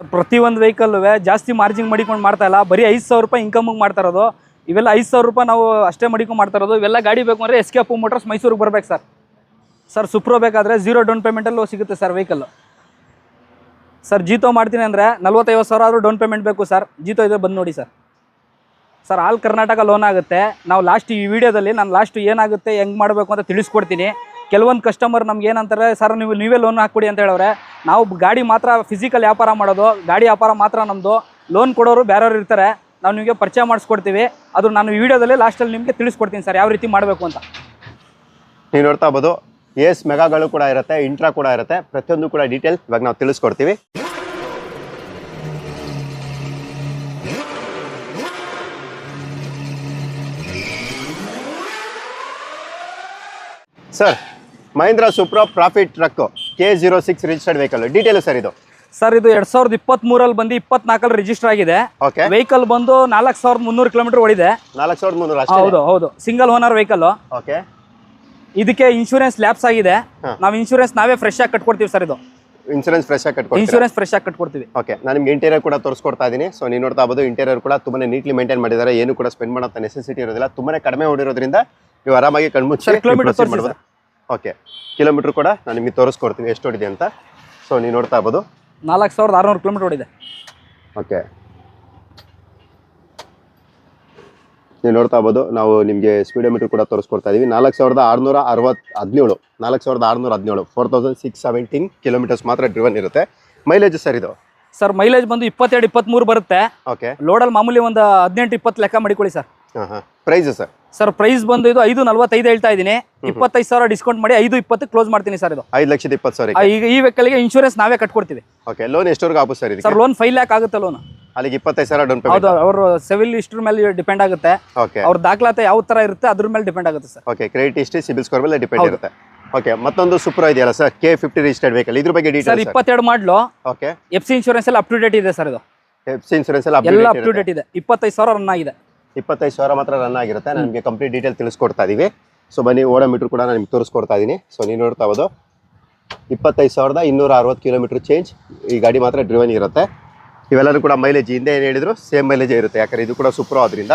ಪ್ರತಿಯೊಂದು ವೆಹಿಕಲ್ಲು ಜಾಸ್ತಿ ಮಾರ್ಜಿನ್ ಮಡಿಕೊಂಡು ಮಾಡ್ತಾ ಇಲ್ಲ. ಬರೀ ಐದು ಸಾವಿರ ರೂಪಾಯಿ ಇನ್ಕಮಿಗೆ ಮಾಡ್ತಾ ಇರೋದು. ಇವೆಲ್ಲ ಐದು ಸಾವಿರ ರೂಪಾಯಿ ನಾವು ಅಷ್ಟೇ ಮಡಿಕೊಂಡು ಮಾಡ್ತಾ ಇರೋದು. ಇವೆಲ್ಲ ಗಾಡಿ ಬೇಕು ಅಂದರೆ ಎಸ್ ಕೆ ಮೋಟರ್ಸ್ ಮೈಸೂರಿಗೆ ಬರ್ಬೇಕು ಸರ್. ಸರ್ ಸುಪ್ರೋ ಬೇಕಾದರೆ ಜೀರೋ ಡೌನ್ ಪೇಮೆಂಟಲ್ಲೂ ಸಿಗುತ್ತೆ ಸರ್ ವೆಹಿಕಲ್ ಸರ್ ಜೀತೋ ಮಾಡ್ತೀನಿ ಅಂದರೆ ನಲ್ವತ್ತೈವತ್ತು ಸಾವಿರ ಆದರೂ ಡೌನ್ ಪೇಮೆಂಟ್ ಬೇಕು ಸರ್. ಜೀತೋ ಇದೆ ಬಂದು ನೋಡಿ sir. Sir, all Karnataka loan ಆಗುತ್ತೆ. ನಾವು ಲಾಸ್ಟ್ ಈ ವಿಡಿಯೋದಲ್ಲಿ ನಾನು ಲಾಸ್ಟ್ ಏನಾಗುತ್ತೆ, ಹೆಂಗೆ ಮಾಡಬೇಕು ಅಂತ ತಿಳಿಸ್ಕೊಡ್ತೀನಿ. ಕೆಲವೊಂದು ಕಸ್ಟಮರ್ ನಮ್ಗೆ ಏನಂತಾರೆ, ಸರ್, ನೀವು, ನೀವೇ ಲೋನ್ ಹಾಕ್ಬಿಡಿ ಅಂತ ಹೇಳವ್ರೆ. ನಾವು ಗಾಡಿ ಮಾತ್ರ ಫಿಸಿಕಲ್ ವ್ಯಾಪಾರ ಮಾಡೋದು, ಗಾಡಿ ವ್ಯಾಪಾರ ಮಾತ್ರ ನಮ್ಮದು ಲೋನ್ ಕೊಡೋರು ಬೇರೆಯವ್ರು ಇರ್ತಾರೆ. ನಾವು ನಿಮಗೆ ಪರಿಚಯ ಮಾಡಿಸ್ಕೊಡ್ತೀವಿ. ಅದು ನಾನು ವಿಡಿಯೋದಲ್ಲಿ ಲಾಸ್ಟಲ್ಲಿ ನಿಮಗೆ ತಿಳಿಸ್ಕೊಡ್ತೀನಿ ಸರ್, ಯಾವ ರೀತಿ ಮಾಡಬೇಕು ಅಂತ. ನೀವು ನೋಡ್ತಾ ಇರ್ಬೋದು, ಎಸ್ ಮೆಗಾಗಳು ಕೂಡ ಇರುತ್ತೆ, ಇಂಟ್ರಾ ಕೂಡ ಇರುತ್ತೆ. ಪ್ರತಿಯೊಂದು ಕೂಡ ಡೀಟೇಲ್ ಇವಾಗ ನಾವು ತಿಳಿಸ್ಕೊಡ್ತೀವಿ. Sir Mahindra Supro profit truck K zero six registered vehicle detail sir ಇದು? ಸರ್ ಇದು ಎರಡ್ ಸಾವಿರದ ಇಪ್ಪತ್ತ್ಮೂರಲ್ಲಿ ಬಂದು ಇಪ್ಪತ್ನಾಲ್ಕಲ್ಲಿ ರಿಜಿಸ್ಟರ್ ಆಗಿದೆ. ಓಕೆ ವೆಹಿಕಲ್ ಬಂದು ನಾಲ್ಕು ಸಾವಿರದ ಮುನ್ನೂರು ಕಿಲೋಮೀಟರ್ ಓಡಿದೆ. ನಾಲ್ಕು ಸಾವಿರದ ಮುನ್ನೂರು ಹೌದು ಹೌದು. ಸಿಂಗಲ್ ಓನರ್ ವೆಹಿಕಲ್ ಓಕೆ ಇದಕ್ಕೆ ಇನ್ಶೂರೆನ್ಸ್ ಲ್ಯಾಪ್ಸ್ ಆಗಿದೆ. ನಾವು ಇನ್ಶೂರೆನ್ಸ್ ನಾವೇ ಫ್ರೆಶ್ ಆಗಿ ಕಟ್ಕೊಡ್ತೀವಿ ಸರ್ ಇದು. ಇನ್ಶೂರೆನ್ಸ್ ಫ್ರೆಶ್ ಆಗಿ ಕಟ್ಕೊಡ್ತೀವಿ ಇನ್ಶೂರೆನ್ಸ್ ಫ್ರೆಶ್ ಆಗಿ ಕಟ್ಕೊಡ್ತೀವಿ. ಓಕೆ ನಾನು ನಿಮ್ಗೆ ಇಂಟೀರಿಯರ್ ಕೂಡ ತೋರಿಸ್ಕೊಡ್ತಾ ಇದ್ದೀನಿ ಸೊ ನೀವು ನೋಡ್ತಾ ಇರ್ಬೋದು ಇಂಟೀರಿಯರ್ ಕೂಡ ತುಂಬಾ ನೀಟ್ಲಿ ಮೇಂಟೈನ್ ಮಾಡಿದ್ದಾರೆ. ಏನು ಕೂಡ ಸ್ಪೆಂಡ್ ಮಾಡೋ ನೆಸೆಸಿಟಿ ಇರೋದಿಲ್ಲ. ತುಂಬಾ ಕಡಿಮೆ ಓಡಿರೋದ್ರಿಂದ ನೀವು ಆರಾಮಾಗಿ ಕಣ್ಮುಚ್ಚಿ ಕಿಲೋಮೀಟರ್ ಓಕೆ ಕಿಲೋಮೀಟ್ರ್ ಕೂಡ ನಾನು ನಿಮಗೆ ತೋರಿಸ್ಕೊಡ್ತೀನಿ ಎಷ್ಟು ಓಡಿದೆ ಅಂತ. ಸೊ ನೀವು ನೋಡ್ತಾ ಇರ್ಬೋದು. ನಾಲ್ಕು ಸಾವಿರದ ಆರುನೂರು ಕಿಲೋಮೀಟ್ರ್ ಓಡಿದೆ. ಓಕೆ ನೀವು ನೋಡ್ತಾ ಇರ್ಬೋದು ನಾವು ನಿಮಗೆ ಸ್ಪೀಡೋಮೀಟ್ರ್ ಕೂಡ ತೋರಿಸ್ಕೊಡ್ತಾ ಇದೀವಿ. ನಾಲ್ಕು ಸಾವಿರದ ಆರುನೂರ ಅರವತ್ತು ಹದಿನೇಳು. ನಾಲ್ಕು ಸಾವಿರದ ಆರುನೂರ ಹದಿನೇಳು. Four thousand six seventeen kilometres ಮಾತ್ರ ಡ್ರಿವನ್ ಇರುತ್ತೆ. ಮೈಲೇಜ್ ಸರ್ ಇದು? ಸರ್ ಮೈಲೇಜ್ ಬಂದು ಇಪ್ಪತ್ತೆರಡು ಇಪ್ಪತ್ತ್ಮೂರು ಬರುತ್ತೆ. ಓಕೆ ಲೋಡಲ್ಲಿ ಮಾಮೂಲಿ ಒಂದು ಹದಿನೆಂಟು ಇಪ್ಪತ್ತು ಲೆಕ್ಕ ಮಾಡಿಕೊಳ್ಳಿ ಸರ್ ಹಾಂ ಹಾಂ. ಪ್ರೈಸ್ ಸರ್ ಸರ್ ಪ್ರೈಸ್ ಬಂದು ಇದು ಐದು ನಲ್ವತ್ತೈದು ಹೇಳ್ತಾ ಇದೀನಿ ಇಪ್ಪತ್ತೈದು ಸಾವಿರ ಡಿಸ್ಕೌಂಟ್ ಮಾಡಿ ಐದು ಇಪ್ಪತ್ತು ಕ್ಲೋಸ್ ಮಾಡ್ತೀನಿ ಸರ್ ಇದು. ಐದು ಲಕ್ಷದ ಇಪ್ಪತ್ತು ಸಾವಿರ ಈಗ ಈ ವೆಹಿಕಲ್ಗೆ ಇನ್ಶೂರೆನ್ಸ್ ನಾವೇ ಕಟ್ಕೊಡ್ತೀವಿ. ಓಕೆ ಲೋನ್ ಎಷ್ಟವರೆಗೂ ಆಗುತ್ತೆ sir sir loan five lakh ಆಗುತ್ತೆ ಲೋನ್ ಅಲ್ಲಿಗೆ ಇಪ್ಪತ್ತೈದು ಸಾವಿರ ಡೌನ್ ಪೇಮೆಂಟ್ ಹೌದು ಅವರು ಸಿವಿಲ್ ಇಷ್ಟ್ರ ಮೇಲೆ ಡಿಪೆಂಡ್ ಆಗುತ್ತೆ. ಓಕೆ ಅವ್ರ ದಾಖಲಾತಿ ಯಾವ ತರ ಇರುತ್ತೆ ಅದ್ರ ಮೇಲೆ ಡಿಪೆಂಡ್ ಆಗುತ್ತೆ sir. Okay credit history CIBIL score ಮೇಲೆ ಡಿಪೆಂಡ್ ಇರುತ್ತೆ. ಓಕೆ ಮತ್ತೊಂದು ಸೂಪರ್ ಇದೆಯಲ್ಲ sir K fifty registered vehicle ಇದ್ರ ಬಗ್ಗೆ ಸರ್ ಡೀಟೇಲ್ಸ್ ಇಪ್ಪತ್ತೆರಡು model. Okay F C insurance ಎಲ್ಲ ಅಪ್ ಟು ಡೇಟ್ ಇದೆ ಸರ್ ಇದು. ಎಫ್ ಸಿ ಇನ್ಶೂರೆನ್ಸ್ ಎಲ್ಲ ಎಲ್ಲ ಅಪ್ ಟು ಡೇಟ್ ಇದೆ. ಇಪ್ಪತ್ತೈದು ಸಾವಿರ ರನ್ ಆಗಿದೆ. ಇಪ್ಪತ್ತೈದು ಸಾವಿರ ಮಾತ್ರ ರನ್ ಆಗಿರುತ್ತೆ. ನಾನು ನಿಮಗೆ ಕಂಪ್ಲೀಟ್ ಡೀಟೇಲ್ ತಿಳಿಸ್ಕೊಡ್ತಾ ಇದೀವಿ. ಸೊ ಬನ್ನಿ ಓಡೋ ಮೀಟರ್ ಕೂಡ ನಾನು ನಿಮ್ಗೆ ತೋರಿಸ್ಕೊಡ್ತಾ ಇದ್ದೀನಿ ಸೊ ನೀವು ನೋಡ್ತಾ ಇರೋದು ಇಪ್ಪತ್ತೈದು ಸಾವಿರದ ಇನ್ನೂರ ಅರವತ್ತು ಕಿಲೋಮೀಟ್ರ್ ಚೇಂಜ್ ಈ ಗಾಡಿ ಮಾತ್ರ ಡ್ರಿವನ್ ಇರುತ್ತೆ. ಇವೆಲ್ಲರೂ ಕೂಡ ಮೈಲೇಜ್ ಹಿಂದೆ ಏನು ಹೇಳಿದ್ರು ಸೇಮ್ ಮೈಲೇಜ್ ಇರುತ್ತೆ. ಯಾಕಂದರೆ ಇದು ಕೂಡ ಸೂಪರ್ ಆದ್ರಿಂದ.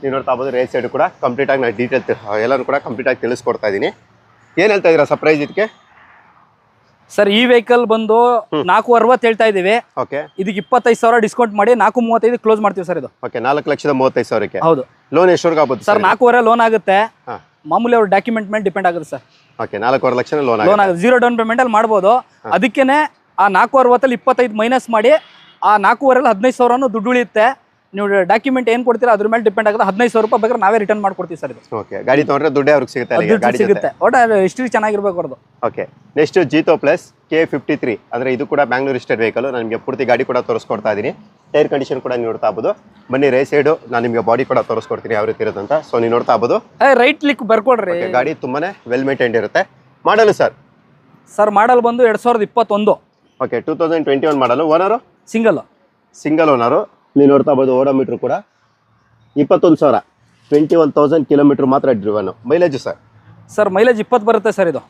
ನೀವು ನೋಡ್ತಾ ಇರ್ಬೋದು ರೇಸ್ ಸೈಡ್ ಕೂಡ ಕಂಪ್ಲೀಟಾಗಿ ನಾನು ಡೀಟೇಲ್ ಎಲ್ಲರೂ ಕೂಡ ಕಂಪ್ಲೀಟಾಗಿ ತಿಳಿಸ್ಕೊಡ್ತಾ ಇದ್ದೀನಿ ಏನು ಹೇಳ್ತಾ ಇದ್ದೀರಾ ಸರ್ಪ್ರೈಸ್ ಇದಕ್ಕೆ ಸರ್ ಈ ವೆಹಿಕಲ್ ಬಂದು ನಾಲ್ಕು ಅರವತ್ತು ಹೇಳ್ತಾ ಇದೀವಿ ಓಕೆ. ಇದಕ್ಕೆ ಇಪ್ಪತ್ತೈದು ಸಾವಿರ ಡಿಸ್ಕೌಂಟ್ ಮಾಡಿ ನಾಲ್ಕು ಮೂವತ್ತೈದು ಕ್ಲೋಸ್ ಮಾಡ್ತೀವಿ ಸರ್ ಇದು. ಓಕೆ ನಾಲ್ಕು ಲಕ್ಷದ ಮೂವತ್ತೈದು ಸಾವಿರಕ್ಕೆ. ಹೌದು. ಲೋನ್ ಎಷ್ಟು ಆಗ್ಬೋದು ಸರ್ ನಾಲ್ಕೂವರೆ ಲೋನ್ ಆಗುತ್ತೆ. ಮಾಮೂಲಿ ಅವ್ರ ಡಾಕ್ಯುಮೆಂಟ್ ಮೇಲೆ ಡಿಪೆಂಡ್ ಆಗುತ್ತೆ ಸರ್. ಓಕೆ ನಾಲ್ಕೂವರೆ ಲಕ್ಷ ಲೋನ್ ಲೋನ್ ಆಗುತ್ತೆ. ಜೀರೋ ಡೌನ್ ಪೇಮೆಂಟ್ ಅಲ್ಲಿ ಮಾಡ್ಬೋದು. ಅದಕ್ಕೇನೆ ಆ ನಾಲ್ಕು ಅರವತ್ತಲ್ಲಿ ಇಪ್ಪತ್ತೈದು ಮೈನಸ್ ಮಾಡಿ ಆ ನಾಲ್ಕೂವರೆಲ್ಲಿ ಹದಿನೈದು ಸಾವಿರನೂ ದುಡ್ಡು ಉಳಿಯುತ್ತೆ. ನೀವು ಡಾಕ್ಯುಮೆಂಟ್ ಏನು ಕೊಡ್ತೀರಾ ಅದ್ರ ಮೇಲೆ ಡಿಪೆಂಡ್ ಆಗುತ್ತೆ. ಹದಿನೈದು ಸಾವಿರ ರೂಪಾಯಿ ಬೇಕಾದ್ರೆ ನಾವೇ ರಿಟರ್ನ್ ಮಾಡ್ಕೊಡ್ತೀವಿ ಸರ್ ಇದು. ಓಕೆ ಗಾಡಿ ತೊಗೊಂಡ್ರೆ ದುಡ್ಡೇ ಅವ್ರಿಗೆ ಸಿಗುತ್ತೆ ಗಾಡಿ ಸಿಗುತ್ತೆ. ಒಟ್ಟು ಹಿಸ್ಟ್ರಿ ಚೆನ್ನಾಗಿರ್ಬೇಕು ಅವ್ರದ್ದು. Okay next Jeeto plus K fifty three ಅಂದರೆ ಇದು ಕೂಡ ಬ್ಯಾಂಗ್ಳೂರ್ ಸ್ಟೇಟ್ ವೆಹಿಕಲ್ ನಾನು ನಿಮಗೆ ಪೂರ್ತಿ ಗಾಡಿ ಕೂಡ ತೋರಿಸ್ಕೊಡ್ತಾ ಇದೀನಿ. ಟೈರ್ ಕಂಡೀಷನ್ ಕೂಡ ನೀವು ನೋಡ್ತಾ ಆಗ್ಬೋದು ಬನ್ನಿ ರೈ ಸೈಡು ನಾನು ನಿಮಗೆ ಬಾಡಿ ಕೂಡ ತೋರಿಸ್ಕೊಡ್ತೀನಿ ಯಾವ ರೀತಿ ಇರುತ್ತೆ ಅಂತ ಸೊ ನೀವು ನೋಡ್ತಾ ಆಗ್ಬೋದು ರೈಟ್ ಲಿಕ್ ಬರ್ಕೊಡ್ರಿ. ಗಾಡಿ ತುಂಬಾನೇ ವೆಲ್ ಮೇಂಟೈನ್ಡ್ ಇರುತ್ತೆ. ಮಾಡಲು ಸರ್ ಸರ್ ಮಾಡಲ್ ಬಂದು ಎರಡು ಸಾವಿರದ ಇಪ್ಪತ್ತೊಂದು. Okay two thousand twenty one model owner single single owner ನೀವು ನೋಡ್ತಾ ಬೋದು ಓಡೋಮೀಟ್ರ್ ಕೂಡ. ಇಪ್ಪತ್ತೊಂದು ಸಾವಿರ. ಟ್ವೆಂಟಿ ಒನ್ ತೌಸಂಡ್ ಕಿಲೋಮೀಟ್ರ್ ಮಾತ್ರ driven mileage sir sir mileage ಇಪ್ಪತ್ತು ಬರುತ್ತೆ ಸರ್ ಇದು.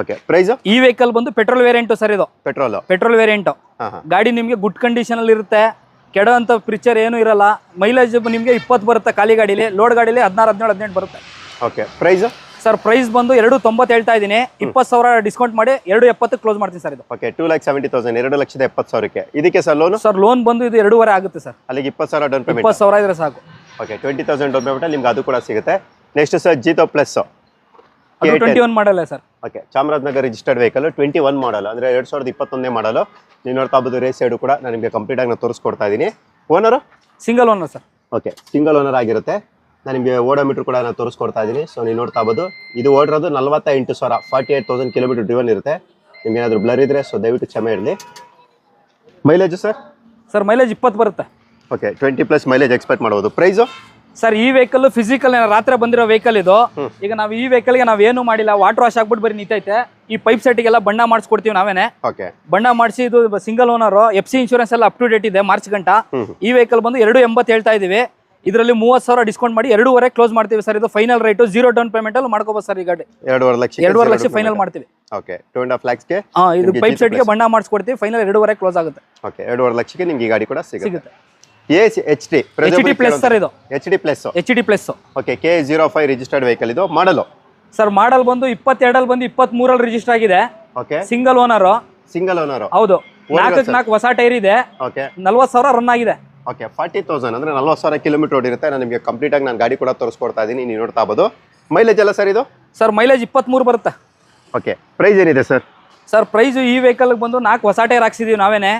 ಓಕೆ ಪ್ರೈಸ್ ಈ ವೆಹಿಕಲ್ ಬಂದು ಪೆಟ್ರೋಲ್ ವೇರಿಯಂಟು ಸರ್ ಇದು. ಪೆಟ್ರೋಲ್ ಪೆಟ್ರೋಲ್ ವೇರಿಯಂಟು ಗಾಡಿ ನಿಮಗೆ ಗುಡ್ ಕಂಡೀಷನಲ್ಲಿ ಇರುತ್ತೆ. ಕೆಡೋ ಅಂತ ಪಿಕ್ಚರ್ ಏನೂ ಇರಲ್ಲ. ಮೈಲೇಜ್ ನಿಮಗೆ ಇಪ್ಪತ್ತು ಬರುತ್ತೆ ಖಾಲಿ ಗಾಡೀಲಿ. ಲೋಡ್ ಗಾಡೀಲಿ ಹದಿನಾರು ಹದಿನೇಳು ಹದಿನೆಂಟು ಬರುತ್ತೆ. ಓಕೆ ಪ್ರೈಸು ಸರ್ ಪ್ರೈಸ್ ಬಂದು ಎರಡು ತೊಂಬತ್ತು ಹೇಳ್ತಾ ಇದ್ದೀನಿ. ಇಪ್ಪತ್ತು ಸಾವಿರ ಡಿಸ್ಕೌಂಟ್ ಮಾಡಿ ಎರಡು ಎಪ್ಪತ್ತು ಕ್ಲೋಸ್ ಮಾಡ್ತೀನಿ ಸರ್ ಇದು. Okay two lakh seventy thousand ಎರಡು ಲಕ್ಷದ ಎಪ್ಪತ್ತು ಸಾವಿರಕ್ಕೆ. ಇದಕ್ಕೆ ಸರ್ ಲೋನು ಸರ್ ಲೋನ್ ಬಂದು ಇದು ಎರಡೂವರೆ ಆಗುತ್ತೆ ಸರ್. ಅಲ್ಲಿಗೆ ಇಪ್ಪತ್ತು ಸಾವಿರ ಡೌನ್ ಪೇಮೆಂಟ್ ಇಪ್ಪತ್ತು ಸಾವಿರ ಇದ್ರೆ ಸಾಕು. Okay twenty thousand down payment ನಿಮ್ಗೆ ಅದು ಕೂಡ ಸಿಗುತ್ತೆ. Next sir Jeeto plus twenty one model sir. Okay Chamarajanagar registered vehicle twenty one model ಅಂದರೆ ಎರಡು ಸಾವಿರದ ಇಪ್ಪತ್ತೊಂದೇ ಮಾಡಲು ನೀವು ನೋಡ್ತಾ ಇರ್ಬೋದು ರೇಸ್ ಸೈಡು ಕೂಡ ನಾನು ನಿಮಗೆ ಕಂಪ್ಲೀಟ್ ಆಗಿ ನಾನು ತೋರಿಸ್ಕೊಡ್ತಾ ಇದ್ದೀನಿ. Owner single owner sir. Okay single owner ಆಗಿರುತ್ತೆ. ನಾನು ನಿಮಗೆ ಓಡೋಮೀಟರ್ ಕೂಡ ನಾನು ತೋರಿಸ್ಕೊಡ್ತಾ ಇದ್ದೀನಿ. ಸೊ ನೀವು ನೋಡ್ತಾ ಬೋದು ಇದು ಓಡಿರೋದು ನಲವತ್ತ ಎಂಟು ಸಾವಿರ forty eight thousand kilometre driven ಇರುತ್ತೆ. ನಿಮ್ಗೆ ಏನಾದರೂ ಬ್ಲರ್ ಇದ್ರೆ ಸೊ ದಯವಿಟ್ಟು ಕ್ಷಮೆ ಇರಲಿ. ಮೈಲೇಜು ಸರ್ ಸರ್ ಮೈಲೇಜ್ ಇಪ್ಪತ್ತು ಬರುತ್ತೆ. Okay twenty plus mileage expect ಮಾಡ್ಬೋದು. ಪ್ರೈಸು ಸರ್ ಈ ವೆಹಿಕಲ್ ಫಿಸಿಕಲ್ ರಾತ್ರಿ ಬಂದಿರೋ ವೆಹಿಕಲ್ ಇದು ಈಗ ನಾವು ಈ ವೆಹಿಕಲ್ಗೆ ನಾವು ಏನು ಮಾಡಿಲ್ಲ ವಾಟರ್ ವಾಶ್ ಆಗ್ಬಿಟ್ಟು ಬರೀ ನಿಂತೈತೆ. ಈ ಪೈಪ್ ಸೆಟ್ಗೆಲ್ಲ ಬಣ್ಣ ಮಾಡಿಸ್ಕೊಡ್ತೀವಿ ನಾವೇನೆ. ಓಕೆ ಬಣ್ಣ ಮಾಡಿಸಿ ಇದು single owner F C insurance ಎಲ್ಲ ಅಪ್ ಟು ಡೇಟ್ ಇದೆ ಮಾರ್ಚ್ ಗಂಟ. ಈ ವೆಹಿಕಲ್ ಬಂದು ಎರಡು ಎಂಬತ್ತು ಹೇಳ್ತಾ ಇದೀವಿ. ಇದರಲ್ಲಿ ಮೂವತ್ತು ಸಾವಿರ ಡಿಸ್ಕೌಂಟ್ ಮಾಡಿ ಎರಡೂವರೆ ಕ್ಲೋಸ್ ಮಾಡ್ತೀವಿ ಸರ್. ಇದು final rate zero down payment ಅಲ್ಲಿ ಮಾಡ್ಕೋಬಹುದು ಸರ್ ಈ ಗಾಡಿ ಎರಡೂವರೆ ಲಕ್ಷ ಎರಡೂವರೆ ಲಕ್ಷ ಫೈನಲ್ ಮಾಡ್ತೀವಿ. ಓಕೆ ಟೂ ಅಂಡ್ ಹಾಫ್ ಲ್ಯಾಕ್ಸ್ಗೆ ಇದು ಪೈಪ್ ಸೆಟ್ ಸೆಟ್ಗೆ ಬಣ್ಣ ಮಾಡಿಸ್ಕೊಡ್ತೀವಿ ಫೈನಲ್ ಎರಡೂವರೆ ಕ್ಲೋಸ್ ಆಗುತ್ತೆ. ಓಕೆ ಎರಡೂವರೆ ಲಕ್ಷಕ್ಕೆ ನಿಮ್ಗೆ ಈ ಗಾಡಿ ಕೂಡ ಸಿಗುತ್ತೆ. H D H D plus sir ಇದು. H D plus H D plus okay K zero five registered vehicle ಇದು. ಮಾಡಲು ಸರ್ ಮಾಡಲ್ ಬಂದು ಇಪ್ಪತ್ತೆರಡಲ್ಲಿ ಬಂದು ಇಪ್ಪತ್ಮೂರಲ್ಲಿ ರಿಜಿಸ್ಟರ್ ಆಗಿದೆ. Okay single owner single owner ಹೌದು. ನಾಲ್ಕಕ್ಕೆ ನಾಲ್ಕು ಹೊಸ ಟೈರ್ ಇದೆ. ಓಕೆ ನಲ್ವತ್ತು ಸಾವಿರ ರನ್ ಆಗಿದೆ. ಓಕೆ ಫಾರ್ಟಿ ತೌಸಂಡ್ ಅಂದ್ರೆ ನಲ್ವತ್ತು ಸಾವಿರ ಕಿಲೋಮೀಟರ್ ಓಡಿರುತ್ತೆ. ನಾನು ನಿಮಗೆ ಕಂಪ್ಲೀಟ್ ಆಗಿ ನಾನು ಗಾಡಿ ಕೂಡ ತೋರಿಸ್ಕೊಡ್ತಾ ಇದ್ದೀನಿ ನೀವು ನೋಡ್ತಾ ಇರ್ಬೋದು. ಮೈಲೇಜ್ ಎಲ್ಲ ಸರ್ ಇದು? ಸರ್ ಮೈಲೇಜ್ ಇಪ್ಪತ್ತ್ಮೂರು ಬರುತ್ತೆ. ಓಕೆ ಪ್ರೈಸ್ ಏನಿದೆ ಸರ್ ಸರ್ ಪ್ರೈಸ್ ಈ ವೆಹಿಕಲ್ ಬಂದು ನಾಲ್ಕು ಹೊಸ ಟೈರ್ ಹಾಕ್ಸಿದೀವಿ ನಾವೇನೆ.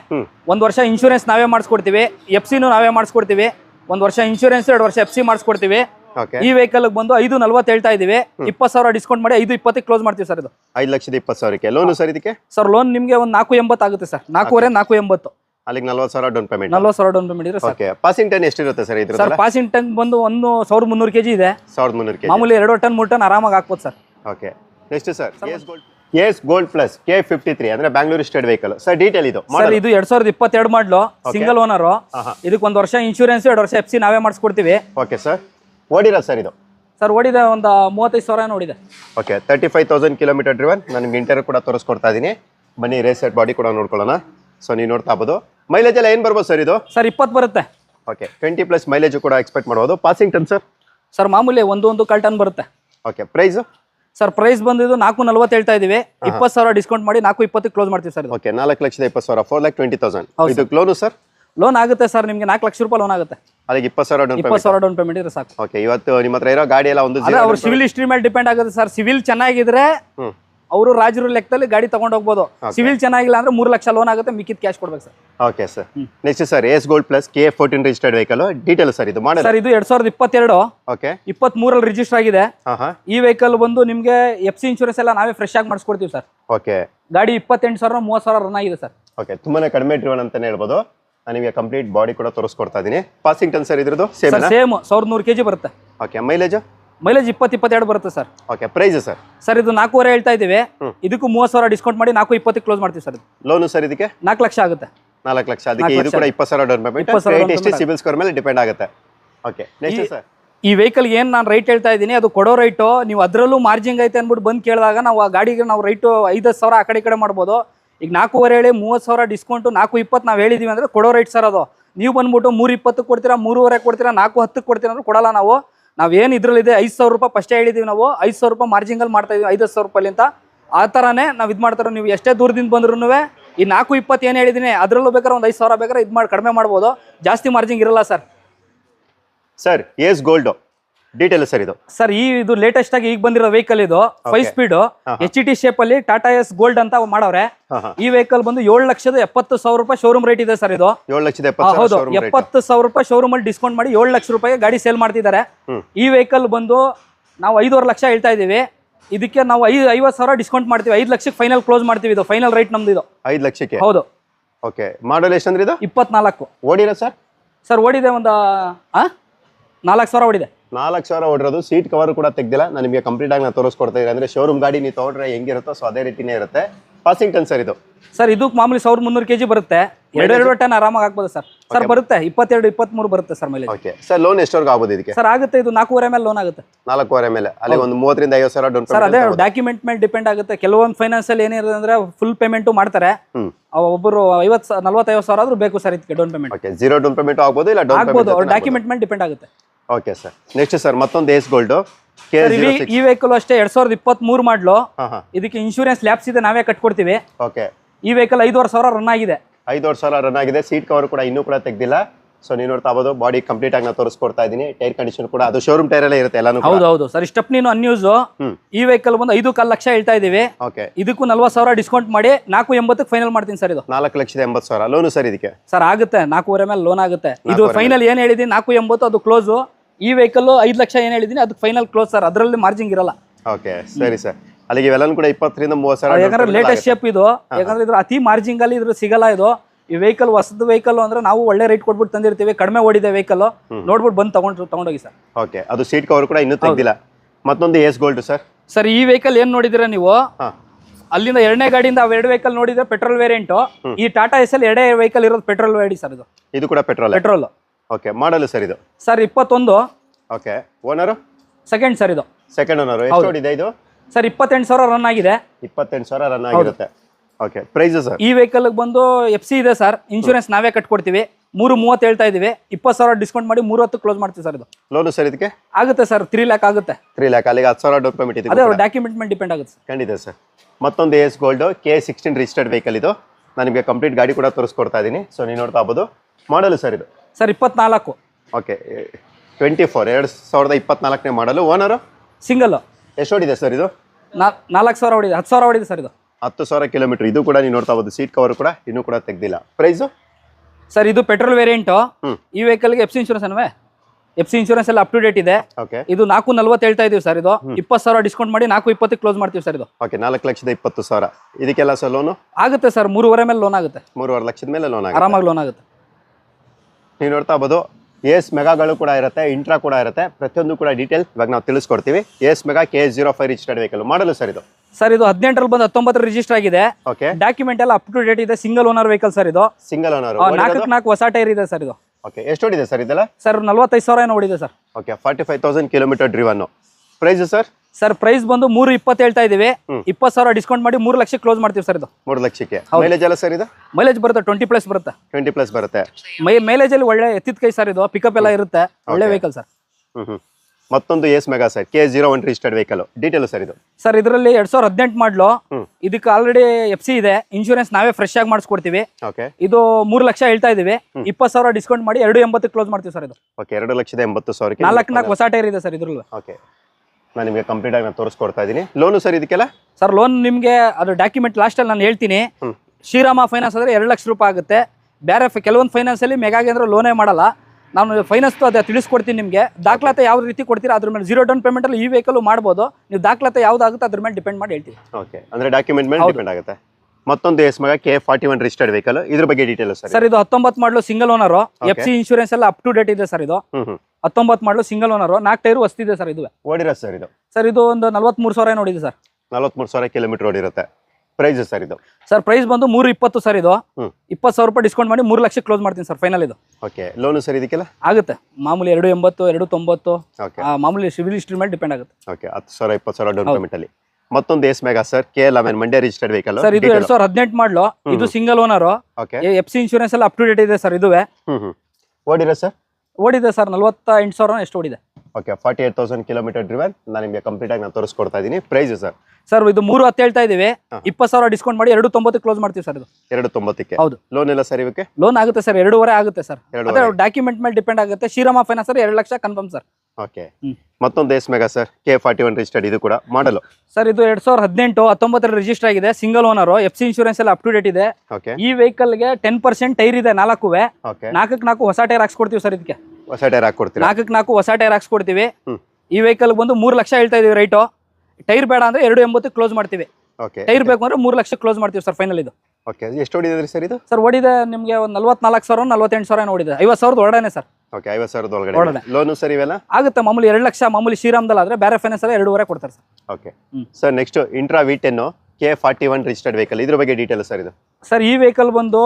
ಒಂದು ವರ್ಷ ಇನ್ಶೂರೆನ್ಸ್ ನಾವೇ ಮಾಡಿಸ್ಕೊಡ್ತೀವಿ. ಎಫ್ ಸಿನೂ ನಾವೇ ಮಾಡಿಸ್ಕೊಡ್ತೀವಿ. ಒಂದು ವರ್ಷ ಇನ್ಶೂರೆನ್ಸ್ ಎರಡು ವರ್ಷ ಎಫ್ ಸಿ ಮಾಡಿಸ್ಕೊಡ್ತೀವಿ. ಓಕೆ ಈ ವೆಹಿಕಲ್ ಬಂದು ಐದು ನಲ್ವತ್ತು ಹೇಳ್ತಾ ಇದೀವಿ. ಇಪ್ಪತ್ತು ಸಾವಿರ ಡಿಸ್ಕೌಂಟ್ ಮಾಡಿ ಐದು ಇಪ್ಪತ್ತಕ್ಕೆ ಕ್ಲೋಸ್ ಮಾಡ್ತೀವಿ ಸರ್ ಇದು. ಐದು ಲಕ್ಷದ ಇಪ್ಪತ್ತು ಸಾವಿರಕ್ಕೆ. ಲೋನು ಸರ್ ಇದಕ್ಕೆ? ಸರ್ ಲೋನ್ ನಿಮಗೆ ಒಂದು ನಾಲ್ಕು ಎಂಬತ್ತು ಆಗುತ್ತೆ ಸರ್ ನಾಲ್ಕೂವರೆ ನಾಲ್ಕು ಎಂಬತ್ತು. ಅಲ್ಲಿಗೆ ನಲ್ವತ್ತು ಸಾವಿರ ಡೌನ್ ಪೇಮೆಂಟ್ ನಲ್ವತ್ತು ಸಾವಿರ ಡೌನ್ ಪೇಮೆಂಟ್ ಇದ್ರೆ ಓಕೆ ಪಾಸಿಂಗ್ ಟನ್ ಎಷ್ಟಿರುತ್ತೆ ಸರ್ ಸರ್ ಪಾಸಿಂಗ್ ಟನ್ ಬಂದು ಒಂದು ಸಾವಿರದ ಮುನ್ನೂರು ಕೆಜಿ ಇದೆ. ಸಾವಿರದ ಮುನ್ನೂರು ಕೆ ಮಾಮೂಲಿ ಎರಡು ಟನ್ ಮೂರು ಟನ್ ಆರಾಮಾಗಿ ಹಾಕ್ಬೋದು sir. Okay next sir Ace Gold Ace Gold plus K fifty three ಅಂದ್ರೆ Bangalore state vehicle sir detail ಇದು. ಸರ್ ಮಾಡಲ್ ಇದು ಎರಡ್ ಸಾವಿರದ ಇಪ್ಪತ್ತೆರಡು ಮಾಡ್ಲು ಸಿಂಗಲ್ ಓನರ್. ಇದಕ್ಕೆ ಒಂದು ವರ್ಷ ಇನ್ಶೂರೆನ್ಸ್ ಎರಡು ವರ್ಷ ಎಫ್ ಸಿ ನಾವೇ ಮಾಡಿಸ್ಕೊಡ್ತೀವಿ. ಓಕೆ ಸರ್ ಓಡಿರೋ ಸರ್ ಇದು? ಸರ್ ಓಡಿದೆ ಒಂದು ಮೂವತ್ತೈದು ಸಾವಿರ ನೋಡಿದೆ okay thirty five thousand kilometre driven ನಾನು ನಿಮ್ಗೆ ಇಂಟರ್ವ್ಯೂ ಕೂಡ ತೋರಿಸ್ಕೊಡ್ತಾ ಇದ್ದೀನಿ ಬನ್ನಿ ರೇಸ್ ಸೆಟ್ ಬಾಡಿ ಕೂಡ ನೋಡ್ಕೊಳ್ಳೋಣ. ಸೊ ನೀವು ನೋಡ್ತಾ ಇರ್ಬೋದು. ಮೈಲೇಜ್ ಎಲ್ಲ ಏನು ಬರ್ಬೋದು ಸರ್ ಇದು? ಸರ್ ಇಪ್ಪತ್ತು ಬರುತ್ತೆ. ಓಕೆ ಟ್ವೆಂಟಿ ಪ್ಲಸ್ ಮೈಲೇಜ್ ಕೂಡ ಎಕ್ಸ್ಪೆಕ್ಟ್ ಮಾಡಬಹುದು ಪಾಸಿಂಗ್ ಟನ್ ಸರ್ ಸರ್ ಮಾಮೂಲಿ ಒಂದು ಒಂದು ಕಲ್ಟನ್ ಬರುತ್ತೆ. ಓಕೆ ಪ್ರೈಸ್ ಸರ್ ಪ್ರೈಸ್ ಬಂದಿದ್ದು ನಾಲ್ಕು ನಲ್ವತ್ತು ಹೇಳ್ತಾ ಇದೀವಿ. ಇಪ್ಪತ್ತು ಸಾವಿರ ಡಿಸ್ಕೌಂಟ್ ಮಾಡಿ ನಾಲ್ಕು ಇಪ್ಪತ್ತು ಕ್ಲೋಸ್ ಮಾಡ್ತೀವಿ ಸರ್ ಓಕೆ ನಾಲ್ಕು ಲಕ್ಷದ ಇಪ್ಪತ್ತು ಸಾವಿರ ಫೋರ್ ಲ್ಯಾಕ್ ಟ್ವೆಂಟಿ ತೌಸಂಡ್ ಇದು ಲೋನು ಸರ್ ಲೋನ್ ಆಗುತ್ತೆ ಸರ್ ನಿಮಗೆ ನಾಲ್ಕು ಲಕ್ಷ ರೂಪಾಯಿ ಲೋನ್ ಆಗುತ್ತೆ. ಅದಕ್ಕೆ ಇಪ್ಪತ್ತು ಸಾವಿರ ಡೌನ್ ಇಪ್ಪತ್ತು ಸಾವಿರ ಡೌನ್ ಪೇಮೆಂಟ್ ಇದ್ರೆ ಸಾಕು. ಓಕೆ ಇವತ್ತು ನಿಮ್ಮ ಹತ್ರ ಇರೋ ಗಾಡಿ ಎಲ್ಲ ಒಂದು ಅವ್ರ ಸಿವಿಲ್ ಹಿಸ್ಟ್ರಿ ಮೇಲೆ ಡಿಪೆಂಡ್ ಆಗುತ್ತೆ ಸರ್ ಸಿವಿಲ್ ಚೆನ್ನಾಗಿದ್ರೆ ಅವರು ರಾಜರು ಲೆಕ್ಕದಲ್ಲಿ ಗಾಡಿ ತಗೊಂಡು ಹೋಗ್ಬೋದು. ಸಿವಿಲ್ ಚೆನ್ನಾಗಿಲ್ಲ ಅಂದ್ರೆ ಮೂರು ಲಕ್ಷ ಲೋನ್ ಆಗುತ್ತೆ ಮಿಕ್ಕಿದ ಕ್ಯಾಶ್ ಕೊಡ್ಬೇಕು sir. Okay sir next sir Ace Gold plus K fourteen registered vehicle detail sir ಇದು ಮಾಡಿ ಸರ್ ಇದು ಎರಡ್ ಸಾವಿರದ ಇಪ್ಪತ್ತೆರಡು. ಓಕೆ ಇಪ್ಪತ್ತ್ ಮೂರಲ್ಲಿ ರಿಜಿಸ್ಟರ್ ಆಗಿದೆ. ಹಾಂ ಈ ವೆಹಿಕಲ್ ಬಂದು ನಿಮಗೆ ಎಫ್ ಸಿ ಇನ್ಶೂರೆನ್ಸ್ ಎಲ್ಲ ನಾವೇ ಫ್ರೆಶ್ ಆಗಿ ಮಾಡಿಸ್ಕೊಡ್ತೀವಿ ಸರ್. ಓಕೆ ಗಾಡಿ ಇಪ್ಪತ್ತೆಂಟು ಸಾವಿರ ಮೂವತ್ತು ಸಾವಿರ ರನ್ ಆಗಿದೆ ಸರ್. ಓಕೆ ತುಂಬಾನೇ ಕಡಿಮೆ ಡ್ರಿವನ್ ಅಂತಾನೆ ಹೇಳ್ಬೋದು. ನಾನು ನಿಮಗೆ ಕಂಪ್ಲೀಟ್ ಬಾಡಿ ಕೂಡ ತೋರಿಸ್ಕೊಡ್ತಾ ಇದೀನಿ. ಪಾಸಿಂಗ್ ಟನ್ ಸರ್ ಇದ್ರದ್ದು ಸೇಮ್ ಸೇಮ್ ಸಾವಿರದ ನೂರು ಕೆಜಿ ಬರುತ್ತೆ. ಓಕೆ ಮೈಲೇಜ್ ಮೈಲೇಜ್ ಇಪ್ಪತ್ತು ಇಪ್ಪತ್ತೆರಡು ಬರುತ್ತೆ sir. Okay price sir sir ಇದು ನಾಲ್ಕೂವರೆ ಹೇಳ್ತಾ ಇದ್ದೀವಿ. ಇದಕ್ಕೂ ಮೂವತ್ತು ಸಾವಿರ ಡಿಸ್ಕೌಂಟ್ ಮಾಡಿ ನಾಲ್ಕು ಇಪ್ಪತ್ತಕ್ಕೆ ಕ್ಲೋಸ್ ಮಾಡ್ತೀವಿ ಸರ್ ಲೋನ್ ಸರ್ ಇದಕ್ಕೆ? ನಾಲ್ಕು ಲಕ್ಷ ಆಗುತ್ತೆ. ನಾಲ್ಕು ಲಕ್ಷ. ಅದಕ್ಕೆ ಇದು ಕೂಡ ಇಪ್ಪತ್ತು ಸಾವಿರ ಡೌನ್ ಪೇಮೆಂಟ್ ಇಪ್ಪತ್ತು ಎಷ್ಟು ಸಿಬಿಲ್ ಸ್ಕೋರ್ ಮೇಲೆ ಡಿಪೆಂಡ್ ಆಗುತ್ತೆ. ಓಕೆ ನೆಕ್ಸ್ಟ್ ಸರ್ ಈ ವೆಹಿಕಲ್ಗೆ ಏನು ನಾನು ರೈಟ್ ಹೇಳ್ತಾ ಇದ್ದೀನಿ ಅದು ಕೊಡೋ ರೈಟು ನೀವು ಅದರಲ್ಲೂ ಮಾರ್ಜಿಂಗ್ ಐತೆ ಅಂದ್ಬಿಟ್ಟು ಬಂದು ಕೇಳಿದಾಗ ನಾವು ಆ ಗಾಡಿಗೆ ನಾವು ರೈಟು ಐದು ಸಾವಿರ ಆ ಕಡೆ ಈ ಕಡೆ ಮಾಡ್ಬೋದು. ಈಗ ನಾಲ್ಕೂವರೆ ಹೇಳಿ ಮೂವತ್ತು ಸಾವಿರ ಡಿಸ್ಕೌಂಟು ನಾಲ್ಕು ಇಪ್ಪತ್ತು ನಾವು ಹೇಳಿದೀವಿ ಅಂದರೆ ಕೊಡೋ ರೈಟ್ ಸರ್ ಅದು. ನೀವು ಬಂದ್ಬಿಟ್ಟು ಮೂರು ಇಪ್ಪತ್ತಕ್ಕೆ ಕೊಡ್ತೀರಾ ಮೂರುವರೆ ಕೊಡ್ತೀರಾ ನಾಲ್ಕು ಹತ್ತಕ್ಕೆ ಕೊಡ್ತೀರಾ ಅಂದ್ರೆ ಕೊಡಲ್ಲ ನಾವು. ನಾವೇನು ಇದರಲ್ಲಿದೆ ಐದು ಸಾವಿರ ರೂಪಾಯಿ ಫಸ್ಟೇ ಹೇಳಿದ್ದೀವಿ ನಾವು, ಐದು ಸಾವಿರ ರೂಪಾಯಿ ಮಾರ್ಜಿಂಗಲ್ಲಿ ಮಾಡ್ತಾ ಇದೀವಿ, ಐದು ಸಾವಿರ ಅಂತ ಆ ಥರನೇ ನಾವು ಇದು ಮಾಡ್ತಾರೆ ನೀವು ಎಷ್ಟೇ ದೂರದಿಂದ ಬಂದ್ರೂ ಈ ನಾಲ್ಕು ಇಪ್ಪತ್ತು ಏನು ಹೇಳಿದ್ದೀನಿ ಅದರಲ್ಲೂ ಬೇಕಾದ್ರೆ ಒಂದು ಐದು ಸಾವಿರ ಬೇಕಾದ್ರೆ ಇದು ಮಾಡಿ ಕಡಿಮೆ ಮಾಡ್ಬೋದು. ಜಾಸ್ತಿ ಮಾರ್ಜಿಂಗ್ ಇರಲ್ಲ sir. Sir Ace Gold. Detail sir ಇದು. ಸರ್ ಈ ಇದು ಲೇಟೆಸ್ಟ್ ಆಗಿ ಈಗ ಬಂದಿರೋ ವೆಹಿಕಲ್ ಇದು. Five speed H T shape ಅಲ್ಲಿ ಟಾಟಾ ಎಸ್ ಗೋಲ್ಡ್ ಅಂತ ಮಾಡವ್ರೆ. ಈ ವೆಹಿಕಲ್ ಬಂದು ಏಳು ಲಕ್ಷದ ಎಪ್ಪತ್ತು ಸಾವಿರ ರೂಪಾಯಿ ಶೋರೂಮ್ ರೇಟ್ ಇದೆ ಸರ್ ಇದು. ಏಳು ಲಕ್ಷದ ಹೌದು. ಎಪ್ಪತ್ತು ಸಾವಿರ ರೂಪಾಯಿ ಶೋರೂಮ್ ಅಲ್ಲಿ ಡಿಸ್ಕೌಂಟ್ ಮಾಡಿ ಏಳು ಲಕ್ಷ ರೂಪಾಯಿ ಗಾಡಿ ಸೇಲ್ ಮಾಡ್ತಿದ್ದಾರೆ. ಈ ವೆಹಿಕಲ್ ಬಂದು ನಾವು ಐದೂವರೆ ಲಕ್ಷ ಹೇಳ್ತಾ ಇದೀವಿ ಇದಕ್ಕೆ ನಾವು ಐದು ಐವತ್ತು ಸಾವಿರ ಡಿಸ್ಕೌಂಟ್ ಮಾಡ್ತೀವಿ. ಐದು ಲಕ್ಷಕ್ಕೆ ಫೈನಲ್ ಕ್ಲೋಸ್ ಮಾಡ್ತೀವಿ ಇದು. ಫೈನಲ್ ರೇಟ್ ನಮ್ದು ಇದು. ಐದು ಲಕ್ಷಕ್ಕೆ? ಹೌದು. ಓಕೆ ಮಾಡಲ್ ಎಷ್ಟಂದ್ರೆ ಇದು? ಇಪ್ಪತ್ನಾಲ್ಕು. ಓಡಿರ ಸರ್? ಸರ್ ಓಡಿದೆ ಒಂದು ನಾಲ್ಕು ಸಾವಿರ ಓಡಿದೆ. ನಾಲ್ಕು ಸಾವಿರ ಹೊಡಿರೋದು ಸೀಟ್ ಕವರ್ ಕೂಡ ತೆಗ್ದಿಲ್ಲ. ನಾನು ನಿಮಗೆ ಕಂಪ್ಲೀಟ್ ಆಗಿ ನಾನು ತೋರಿಸ್ಕೊಡ್ತಾ ಇದ್ದೀನಿ ಅಂದರೆ ಶೋರೂಮ್ ಗಾಡಿ ನೀವು ತೊಗೊಂಡ್ರೆ ಹೆಂಗಿರುತ್ತೋ ಸೊ ಅದೇ ರೀತಿನೇ ಇರುತ್ತೆ. ಪಾಸಿಂಗ್ ಟನ್ ಸರ್ ಇದು. ಸರ್ ಇದು ಮಾಮೂಲಿ ಸಾವಿರದ ಮುನ್ನೂರು ಕೆಜಿ ಬರುತ್ತೆ. ಎರಡು ಎರಡು ಟನ್ ಆರಾಮಾಗಿ ಹಾಕ್ಬೋದು ಸರ್ ಸರ್ ಬರುತ್ತೆ. ಇಪ್ಪತ್ತೆರಡು ಇಪ್ಪತ್ಮೂರು ಬರುತ್ತೆ ಸರ್ ಮೇಲೆ ಓಕೆ ಸರ್ ಲೋನ್ ಎಷ್ಟವರೆಗೂ ಆಗ್ಬೋದು ಇದಕ್ಕೆ? ಸರ್ ಆಗುತ್ತೆ. ಇದು ನಾಲ್ಕೂವರೆ ಮೇಲೆ ಲೋನ್ ಆಗುತ್ತೆ. ನಾಲ್ಕೂವರೆ ಮೇಲೆ. ಅಲ್ಲಿ ಒಂದು ಮೂವತ್ತರಿಂದ ಐವತ್ತು ಸಾವಿರ ಡೌನ್ ಸರ್ ಅದೇ ಡಾಕ್ಯುಮೆಂಟ್ ಮೇಲೆ ಡಿಪೆಂಡ್ ಆಗುತ್ತೆ. ಕೆಲವೊಂದು ಫೈನಾನ್ಸ್ ಅಲ್ಲಿ ಏನಿರುತ್ತೆ ಅಂದ್ರೆ ಫುಲ್ ಪೇಮೆಂಟು ಮಾಡ್ತಾರೆ. ಒಬ್ಬರು ಐವತ್ತು ನಲ್ವತ್ತೈವತ್ತು ಸಾವಿರ ಆದ್ರೂ ಬೇಕು ಸರ್ ಇದಕ್ಕೆ down payment okay zero down payment ಆಗ್ಬೋದು ಇಲ್ಲ ಡೌನ್ ಆಗ್ಬೋದು. ಡಾಕ್ಯುಮೆಂಟ್ ಮೇಲೆ ಡಿಪೆಂಡ್ ಆಗುತ್ತೆ. ಓಕೆ ಸರ್ ನೆಕ್ಸ್ಟ್ ಸರ್ ಮತ್ತೊಂದು ಏಸ್ ಗೋಲ್ಡ್ ಕೆ ಈ- ವೆಹಿಕಲ್ ಅಷ್ಟೇ ಎರಡ್ ಸಾವಿರದ ಇಪ್ಪತ್ತ್ ಮೂರು ಮಾಡ್ಲು ಇದಕ್ಕೆ ಇನ್ಶೂರೆನ್ಸ್ ಲ್ಯಾಬ್ಸ್ ಇದೆ ನಾವೇ ಕಟ್ಕೊಡ್ತೀವಿ. ಓಕೆ ಈ ವೆಹಿಕಲ್ ಐದುವರೆ ಸಾವಿರ ರನ್ ಆಗಿದೆ. ಐದುವರೆ ಸಾವಿರ ರನ್ ಆಗಿದೆ. ಸೀಟ್ ಕವರ್ ಕೂಡ ಇನ್ನೂ ಕೂಡ ತೆಗ್ದಿಲ್ಲ. ಸೊ ನೀವು ನೋಡ್ತಾ ಆಗ್ಬೋದು ಬಾಡಿ ಕಂಪ್ಲೀಟ್ ಆಗಿ ನಾವು ತೋರಿಸ್ಕೊಡ್ತಾ ಇದ್ದೀನಿ. ಟೈರ್ ಕಂಡೀಷನ್ ಕೂಡ ಅದು ಶೋರೂಮ್ ಟೈರ್ ಎಲ್ಲ ಇರುತ್ತೆ ಎಲ್ಲಾನು ಹೌದು ಹೌದು. ಸರ್ ಸ್ಟೆಪ್ ನೀನು ಅನ್ಯೂಸ್ ಈ ವೆಹಿಕಲ್ ಒಂದು ಐದು ಕಾಲ್ ಲಕ್ಷ ಹೇಳ್ತಾ ಇದೀವಿ. ಓಕೆ ಇದಕ್ಕೂ ನಲ್ವತ್ತು ಸಾವಿರ ಡಿಸ್ಕೌಂಟ್ ಮಾಡಿ ನಾಲ್ಕು ಎಂಬತ್ತಕ್ಕೆ ಫೈನಲ್ ಮಾಡ್ತೀನಿ ಸರ್ ಇದು. ನಾಲ್ಕು ಲಕ್ಷದ ಎಂಬತ್ತು ಸಾವಿರ. ಲೋನು ಸರ್ ಇದಕ್ಕೆ? ಸರ್ ಆಗುತ್ತೆ. ನಾಲ್ಕೂವರೆ ಮೇಲೆ ಲೋನ್ ಆಗುತ್ತೆ. ಇದು ಫೈನಲ್ ಏನು ಹೇಳಿದೀನಿ ನಾಲ್ಕು ಎಂಬತ್ತು ಅದು ಕ್ಲೋಸು ಈ ವೆಹಿಕಲ್ ಐದು ಲಕ್ಷ ಏನು ಹೇಳಿದೀನಿ ಅದಕ್ಕೆ ಫೈನಲ್ ಕ್ಲೋಸ್ ಸರ್. ಅದರಲ್ಲಿ ಮಾರ್ಜಿಂಗ್ ಇರಲ್ಲ. ಓಕೆ ಸರಿ ಸರ್. ಅಲ್ಲಿಗೆ ಇವೆಲ್ಲನೂ ಕೂಡ ಇಪ್ಪತ್ತರಿಂದ ಮೂವತ್ತು ಸಾವಿರ ಯಾಕಂದ್ರೆ ಲೇಟೆಸ್ಟ್ ಶೇಪ್ ಇದು. ಯಾಕಂದ್ರೆ ಇದ್ರ ಅತಿ ಮಾರ್ಜಿಂಗ್ ಅಲ್ಲಿ ಇದ್ರ ಸಿಗಲ್ಲ ಇದು. ಈ ವೆಹಿಕಲ್ ಹೊಸದ ವೆಹಿಕಲ್ ಅಂದ್ರೆ ನಾವು ಒಳ್ಳೆ ರೇಟ್ ಕೊಟ್ಬಿಟ್ಟು ತಂದಿರ್ತೀವಿ ಕಡಿಮೆ ಓಡಿದೆ ವೆಹಿಕಲ್ ನೋಡ್ಬಿಟ್ಟು ಬಂದು ತಗೊಂಡು ತಗೊಂಡೋಗಿ ಸರ್. ಓಕೆ ಅದು ಸೀಟ್ ಕವರ್ ಕೂಡ ಇನ್ನೂ ತೆಗ್ದಿಲ್ಲ. ಮತ್ತೊಂದು ಎಸ್ ಗೋಲ್ಡ್ ಸರ್. ಸರ್ ಈ ವೆಹಿಕಲ್ ಏನ್ ನೋಡಿದಿರ ನೀವು? ಅಲ್ಲಿಂದ ಎರಡನೇ ಗಾಡಿಯಿಂದ ಎರಡು ವೆಹಿಕಲ್ ನೋಡಿದ್ರೆ ಪೆಟ್ರೋಲ್ ವೇರಿಯಂಟ್ ಈ ಟಾಟಾ ಎಸ್ ಅಲ್ಲಿ ಎರಡೇ ವೆಹಿಕಲ್ ಇರೋದು ಪೆಟ್ರೋಲ್ ಗಾಡಿ ಸರ್ ಇದು. ಇದು ಕೂಡ petrol petrol okay model sir ಇದು ಸರ್ ಇಪ್ಪತ್ತೊಂದು. ಓಕೆ ಓನರು ಸೆಕೆಂಡ್ ಸರ್ ಇದು. ಸೆಕೆಂಡ್ ಓನರು ಎಷ್ಟು ಓಡಿದೆ ಇದು? ಸರ್ ಇಪ್ಪತ್ತೆಂಟು ಸಾವಿರ ರನ್ ಆಗಿದೆ. ಇಪ್ಪತ್ತೆಂಟು ಸಾವಿರ ರನ್ ಆಗಿರುತ್ತೆ. ಓಕೆ ಪ್ರೈಸು ಸರ್ ಈ ವೆಹಿಕಲ್ ಬಂದು ಎಫ್ ಸಿ ಇದೆ ಸರ್ ಇನ್ಶೂರೆನ್ಸ್ ನಾವೇ ಕಟ್ಕೊಡ್ತೀವಿ. ಮೂರು ಮೂವತ್ತು ಹೇಳ್ತಾ ಇದೀವಿ ಇಪ್ಪತ್ತು ಸಾವಿರ ಡಿಸ್ಕೌಂಟ್ ಮಾಡಿ ಮೂರತ್ತು ಕ್ಲೋಸ್ ಮಾಡ್ತೀವಿ ಸರ್ ಇದು. ಲೋನು ಸರ್ ಇದಕ್ಕೆ? ಆಗುತ್ತೆ ಸರ್ ತ್ರೀ ಲ್ಯಾಕ್ ಆಗುತ್ತೆ. ತ್ರೀ ಲ್ಯಾಕ್ ಅಲ್ಲಿಗೆ ಹತ್ತು ಸಾವಿರ ಡೌನ್ ಪೇಮೆಂಟ್ ಇದೆ ಅದೇ ಅವ್ರ ಡಾಕ್ಯುಮೆಂಟ್ ಮೇಲೆ ಡಿಪೆಂಡ್ ಆಗುತ್ತೆ ಸರ್ ಖಂಡಿತ ಸರ್ ಮತ್ತೊಂದು Ace Gold K sixteen registered vehicle ಇದು. ನಾನು ನಿಮಗೆ ಕಂಪ್ಲೀಟ್ ಗಾಡಿ ಕೂಡ ತೋರಿಸ್ಕೊಡ್ತಾ ಇದ್ದೀನಿ. ಸೊ ನೀವು ನೋಡ್ತಾ ಹೋಗ್ಬೋದು. ಮಾಡಲು ಸರ್ ಇದು. ಸರ್ ಇಪ್ಪತ್ನಾಲ್ಕು. ಓಕೆ ಟ್ವೆಂಟಿ ಫೋರ್ ಎರಡು ಸಾವಿರದ ಇಪ್ಪತ್ನಾಲ್ಕನೇ ಮಾಡಲು ಓನರು ಸಿಂಗಲ್ಲು ಎಷ್ಟು ಓಡಿದೆ ಸರ್ ಇದು? ನಾಲ್ಕು ಸಾವಿರ ಹೊಡಿದೆ ಹತ್ತು ಸಾವಿರ ಹೊಡಿದೆ ಸರ್ ಇದು. ಹತ್ತು ಸಾವಿರ ಕಿಲೋಮೀಟರ್ ಇದು ಕೂಡ ನೀವು ನೋಡ್ತಾ ಹೋದ್ ಸೀಟ್ ಕವರ್ ಕೂಡ ಇನ್ನೂ ಕೂಡ ತೆಗ್ದಿಲ್ಲ. ಪ್ರೈಸು ಸರ್ ಇದು ಪೆಟ್ರೋಲ್ ವೇರಿಯಂಟು ಈ ವೆಹಿಕಲ್ಗೆ FC insurance anyway FC insurance ಎಲ್ಲ ಅಪ್ ಟು ಡೇಟ್ ಇದೆ. ಓಕೆ ಇದು ನಾಲ್ಕು ನಲ್ವತ್ತು ಹೇಳ್ತಾ ಇದೀವಿ ಸರ್ ಇದು. ಇಪ್ಪತ್ತು ಸಾವಿರ ಡಿಸ್ಕೌಂಟ್ ಮಾಡಿ ನಾಲ್ಕು ಇಪ್ಪತ್ತಕ್ಕೆ ಕ್ಲೋಸ್ ಮಾಡ್ತೀವಿ ಸರ್ ಇದು. ಓಕೆ ನಾಲ್ಕು ಲಕ್ಷದ ಇಪ್ಪತ್ತು ಸಾವಿರ. ಇದಕ್ಕೆಲ್ಲ ಸರ್ ಲೋನು ಆಗುತ್ತೆ ಸರ್ ಮೂರುವರೆ ಮೇಲೆ ಲೋನ್ ಆಗುತ್ತೆ. ಮೂರುವರೆ ಲಕ್ಷದ ಮೇಲೆ ಲೋನ್ ಆಗುತ್ತೆ. ಆರಾಮಾಗಿ ಲೋನ್ ಆಗುತ್ತೆ. ನೀವು ನೋಡ್ತಾ ಬೋದು ಎಸ್ ಮೆಗಾಗಳು ಕೂಡ ಇರುತ್ತೆ ಇಂಟ್ರಾ ಕೂಡ ಇರುತ್ತೆ. ಪ್ರತಿಯೊಂದು ಕೂಡ ಡೀಟೇಲ್ ಇವಾಗ ನಾವು ತಿಳಿಸ್ಕೊಡ್ತೀವಿ. Ace Mega K S zero five registered vehicle model sir ಇದು? ಸರ್ ಇದು ಹದಿನೆಂಟರಲ್ಲಿ ಬಂದು ಹತ್ತೊಂಬತ್ತರ ರಿಜಿಸ್ಟರ್ ಆಗಿದೆ. ಓಕೆ ಡಾಕ್ಯುಮೆಂಟ್ ಎಲ್ಲ ಅಪ್ ಟು ಡೇಟ್ ಇದೆ. ಸಿಂಗಲ್ ಓನರ್ ವೆಹಿಕಲ್ ಸರ್ ಇದು. ಸಿಂಗಲ್ ಓನರ್ ನಾಲ್ಕು ನಾಲ್ಕು ಹೊಸ ಟೈರ್ ಇದೆ ಸರ್ ಇದು. ಓಕೆ ಎಷ್ಟು ಓಡಿದೆ ಸರ್ ಇದೆಲ್ಲ? ಸರ್ ನಲ್ವತ್ತೈದು ಸಾವಿರ ಏನೋ ಹೊಡಿದೆ sir. Okay forty five thousand kilometre driven price sir? Sir price ಬಂದು ಮೂರು ಇಪ್ಪತ್ತು ಹೇಳ್ತಾ ಇದೀವಿ ಇಪ್ಪತ್ತು ಸಾವಿರ ಡಿಸ್ಕೌಂಟ್ ಮಾಡಿ ಮೂರು ಲಕ್ಷ ಕ್ಲೋಸ್ ಮಾಡ್ತೀವಿ ಸರ್ ಇದು. ಮೂರು ಲಕ್ಷಕ್ಕೆ. ಮೈಲೇಜ್ ಎಲ್ಲ ಸರ್ ಇದು? ಮೈಲೇಜ್ ಬರುತ್ತೆ ಟ್ವೆಂಟಿ ಪ್ಲಸ್ ಬರುತ್ತೆ. ಟ್ವೆಂಟಿ ಪ್ಲಸ್ ಬರುತ್ತೆ. ಮೈ ಮೈಲೇಜ್ ಅಲ್ಲಿ ಒಳ್ಳೆ ಎತ್ತಿದ ಕೈ ಸರ್ ಇದು ಪಿಕಪ್ ಎಲ್ಲ ಇರುತ್ತೆ ಒಳ್ಳೆ ವೆಹಿಕಲ್ ಸರ್ ಮತ್ತೊಂದು Ace Mega sir K zero one registered vehicle detail sir ಇದು? ಸರ್ ಇದರಲ್ಲಿ ಎರಡ್ ಸಾವಿರದ ಹದಿನೆಂಟು ಮಾಡ್ಲು. ಇದಕ್ಕೆ ಆಲ್ರೆಡಿ ಎಫ್ ಸಿ ಇದೆ. ಇನ್ಶೂರೆನ್ಸ್ ನಾವೇ ಫ್ರೆಶ್ ಆಗಿ ಮಾಡಿಸ್ಕೊಡ್ತೀವಿ. ಓಕೆ ಇದು ಮೂರು ಲಕ್ಷ ಹೇಳ್ತಾ ಇದೀವಿ ಇಪ್ಪತ್ತು ಸಾವಿರ ಡಿಸ್ಕೌಂಟ್ ಮಾಡಿ ಎರಡು ಎಂಬತ್ತು ಕ್ಲೋಸ್ ಮಾಡ್ತೀವಿ ಸರ್ ಇದು. ಓಕೆ ಎರಡು ಲಕ್ಷದ ಎಂಬತ್ತು ಸಾವಿರ ನಾಲ್ಕು ನಾಲ್ಕು ಹೊಸ ಟೈರ್ ಇದೆ ಸರ್ ಇದ್ರಲ್ಲಿ. ಓಕೆ ನಾನು ನಿಮಗೆ ಕಂಪ್ಲೀಟ್ ಆಗಿ ನಾನು ತೋರಿಸ್ಕೊಡ್ತಾ ಇದ್ದೀನಿ. ಲೋನು ಸರ್ ಇದಕ್ಕೆಲ್ಲ? ಸರ್ ಲೋನ್ ನಿಮಗೆ ಅದು ಡಾಕ್ಯುಮೆಂಟ್ ಲಾಸ್ಟಲ್ಲಿ ನಾನು ಹೇಳ್ತೀನಿ. ಶ್ರೀರಾಮ ಫೈನಾನ್ಸ್ ಆದರೆ ಎರಡು ಲಕ್ಷ ರೂಪಾಯಿ ಆಗುತ್ತೆ. ಬೇರೆ ಕೆಲವೊಂದು ಫೈನಾನ್ಸಲ್ಲಿ ಮೆಗಾಗೆ ಅಂದರೆ ಲೋನೇ ಮಾಡಲ್ಲ. ನಾನು ಫೈನಾನ್ಸ್ ಅದೇ ತಿಳಿಸ್ಕೊಡ್ತೀನಿ ನಿಮಗೆ. ದಾಖಲಾತಿ ಯಾವ ರೀತಿ ಕೊಡ್ತೀರಾ ಅದ್ರ ಮೇಲೆ ಜೀರೋ ಡೌನ್ ಪೇಮೆಂಟಲ್ಲಿ ಈ ವೆಹಿಕಲ್ ಮಾಡ್ಬೋದು. ನೀವು ದಾಖಲಾತಿ ಯಾವ್ದಾಗುತ್ತೆ ಅದ್ರ ಮೇಲೆ ಡಿಪೆಂಡ್ ಮಾಡಿ ಹೇಳ್ತೀವಿ ಓಕೆ ಅಂದರೆ ಡಾಕ್ಯುಮೆಂಟ್ ಮೇಲೆ ಡಿಪೆಂಡ್ ಆಗುತ್ತೆ. ಮತ್ತೊಂದು Ace Mega K forty one registered vehicle ಇದ್ರ ಬಗ್ಗೆ ಡೀಟೇಲ್ ಸರ್ ಸರ್ ಇದು ಹತ್ತೊಂಬತ್ತು model single owner F C insurance ಎಲ್ಲ ಅಪ್ ಟು ಡೇಟ್ ಇದೆ ಸರ್ ಇದು. ಹತ್ತೊಂಬತ್ ಹ್ಮ್. ಹತ್ತೊಂಬತ್ತು ಮಾಡಲು ಸಿಂಗಲ್ ಓನರ್ ನಾಲ್ಕು ಟೈರ್ ಹೊಸ್ತಿದೆ ಸರ್ ಇದು ಓಡಿರೋ ಸರ್ ಇದು. ಸರ್ ಇದು ಒಂದು ನಲ್ವತ್ಮೂರು ಸಾವಿರ ನೋಡಿದೆ ಸರ್ ನಲವತ್ಮೂರು ಸಾವಿರ ಕಿಲೋಮೀಟರ್ ಓಡಿರುತ್ತೆ. ಪ್ರೈಸ್ ಸರ್ ಇದು. ಸರ್ ಪ್ರೈಸ್ ಬಂದು ಮೂರು ಇಪ್ಪತ್ತು ಸರ್ ಇದು. ಹ್ಮ್. ಇಪ್ಪತ್ತು ಸಾವಿರ ರೂಪಾಯಿ ಡಿಸ್ಕೌಂಟ್ ಮಾಡಿ ಮೂರು ಲಕ್ಷ ಕ್ಲೋಸ್ ಮಾಡ್ತೀನಿ ಸರ್ ಫೈನಲ್ ಇದು. ಓಕೆ ಲೋನು ಸರ್ ಇದಕ್ಕೆಲ್ಲ? ಆಗುತ್ತೆ. ಮಾಮೂಲಿ ಎರಡು ಎಂಬತ್ತು ಎರಡು ತೊಂಬತ್ತು. ಓಕೆ ಆ, ಮಾಮೂಲಿ ಸಿವಿಲ್ ಹಿಸ್ಟ್ರಿ ಮೇಲೆ ಡಿಪೆಂಡ್ ಆಗುತ್ತೆ. ಓಕೆ ಹತ್ತು ಸಾವಿರ ಇಪ್ಪತ್ತು ಸಾವಿರ ಡೌನ್ ಪೇಮೆಂಟ್ ಅಲ್ಲಿ. ಮತ್ತೊಂದು Ace Mega sir K eleven Mandya registered vehicle sir ಇದು ಎರಡ್ ಸಾವಿರದ ಹದಿನೆಂಟು ಮಾಡ್ಲು ಇದು single owner F C insurance ಎಲ್ಲ ಅಪ್ ಟು ಡೇಟ್ ಇದೆ ಸರ್ ಇದುವೇ. ಓಡಿರೋ ಸರ್ ಓಡಿದೆ ಸರ್ ನಲ್ವತ್ತ ಎಂಟು ಸಾವಿರ ಎಷ್ಟು ಓಡಿದೆ. Okay forty eight thousand kilometre driven ನಾನು ನಿಮಗೆ ಕಂಪ್ಲೀಟ್ ಆಗಿ ನಾನು ತೋರಿಸ್ಕೊಡ್ತಾ ಇದ್ದೀನಿ. ಪ್ರೈಸ್ ಸರ್ ಸರ್ ಇದು ಮೂರು ಹತ್ತು ಹೇಳ್ತಾ ಇದೀವಿ ಇಪ್ಪತ್ತು ಸಾವಿರ ಡಿಸ್ಕೌಂಟ್ ಮಾಡಿ ಎರಡು ತೊಂಬತ್ತು ಕ್ಲೋಸ್ ಮಾಡ್ತೀವಿ ಸರ್ ಇದು. ಎರಡು ತೊಂಬತ್ತಕ್ಕೆ. ಹೌದು. ಲೋನ್ ಎಲ್ಲ ಸರ್ ಇವಕ್ಕೆ? ಲೋನ್ ಆಗುತ್ತೆ ಸರ್ ಎರಡೂವರೆ ಆಗುತ್ತೆ ಸರ್ ಡಾಕ್ಯುಮೆಂಟ್ ಮೇಲೆ ಡಿಪೆಂಡ್ ಆಗುತ್ತೆ. ಶ್ರೀರಾಮ ಫೈನಾನ್ಸ್ ಸರ್ ಎರಡು ಲಕ್ಷ ಕನ್ಫರ್ಮ್ ಸರ್ ಓಕೆ. ಮತ್ತೊಂದು Ace Mega sir K forty one registered ಇದು ಕೂಡ ಮಾಡಲು. ಸರ್ ಇದು ಎರಡ್ ಸಾವಿರದ ಹದಿನೆಂಟು ಹತ್ತೊಂಬತ್ತರ ರಿಜಿಸ್ಟರ್ ಆಗಿದೆ single owner F C insurance ಎಲ್ಲ ಅಪ್ ಟು ಡೇಟ್ ಇದೆ. ಓಕೆ ಈ ವೆಹಿಕಲ್ಗೆ ಟೆನ್ ಪರ್ಸೆಂಟ್ ಟೈರ್ ಇದೆ ನಾಲ್ಕುವೆ. ಓಕೆ ನಾಲ್ಕಕ್ಕೆ ನಾಲ್ಕು ಹೊಸ ಟೈರ್ ಹಾಕ್ಸ್ಕೊಡ್ತೀವಿ ಸರ್ ಇದಕ್ಕೆ. ಹೊಸ ಟೈರ್ ಹಾಕೊಡ್ತೀವಿ ನಾಲ್ಕಕ್ಕೆ ನಾಲ್ಕು ಹೊಸ ಟೈರ್ ಹಾಕ್ಸ್ಕೊಡ್ತೀವಿ. ಈ ವೆಹಿಕಲ್ ಬಂದು ಮೂರು ಲಕ್ಷ ಹೇಳ್ತಾ ಇದೀವಿ ರೈಟು ಟೈರ್ ಬೇಡ ಅಂದ್ರೆ ಎರಡು ಎಂಬತ್ತು ಕ್ಲೋಸ್ ಮಾಡ್ತೀವಿ. ಓಕೆ ಟೈರ್ ಬೇಕು ಅಂದ್ರೆ ಮೂರು ಲಕ್ಷ ಕ್ಲೋಸ್ ಮಾಡ್ತೀವಿ ಸರ್ ಫೈನಲ್ ಇದು. ಓಕೆ ಎಷ್ಟು ಹೊಡಿದ್ರಿ ಸರ್ ಇದು? ಸರ್ ಓಡಿದೆ ನಿಮಗೆ ಒಂದು ನಲ್ವತ್ನಾಲ್ಕು ಸಾವಿರ ನಲ್ವತ್ತೆಂಟು ಸಾವಿರ ಓಡಿದೆ. ಐವತ್ತು ಸಾವಿರದ ಒಳಗಡೆ ಸರ್. ಓಕೆ ಐವತ್ತು ಸಾವಿರದ ಒಳಗಡೆ. ಲೋನು ಸರ್ ಇವೆಲ್ಲ? ಆಗುತ್ತೆ ಮಾಮೂಲಿ ಎರಡು ಲಕ್ಷ ಮಾಮೂಲಿ ಶ್ರೀರಾಮದಲ್ಲಿ ಆದ್ರೆ ಬೇರೆ ಫೈನಾನ್ಸ್ ಎಲ್ಲ ಎರಡೂವರೆ ಕೊಡ್ತಾರೆ sir. Okay sir next Intra V ten K forty one registered vehicle ಇದ್ರ ಬಗ್ಗೆ ಡೀಟೇಲ್ ಸರ್ ಇದು? ಸರ್ ಈ ವೆಹಿಕಲ್ ಬಂದು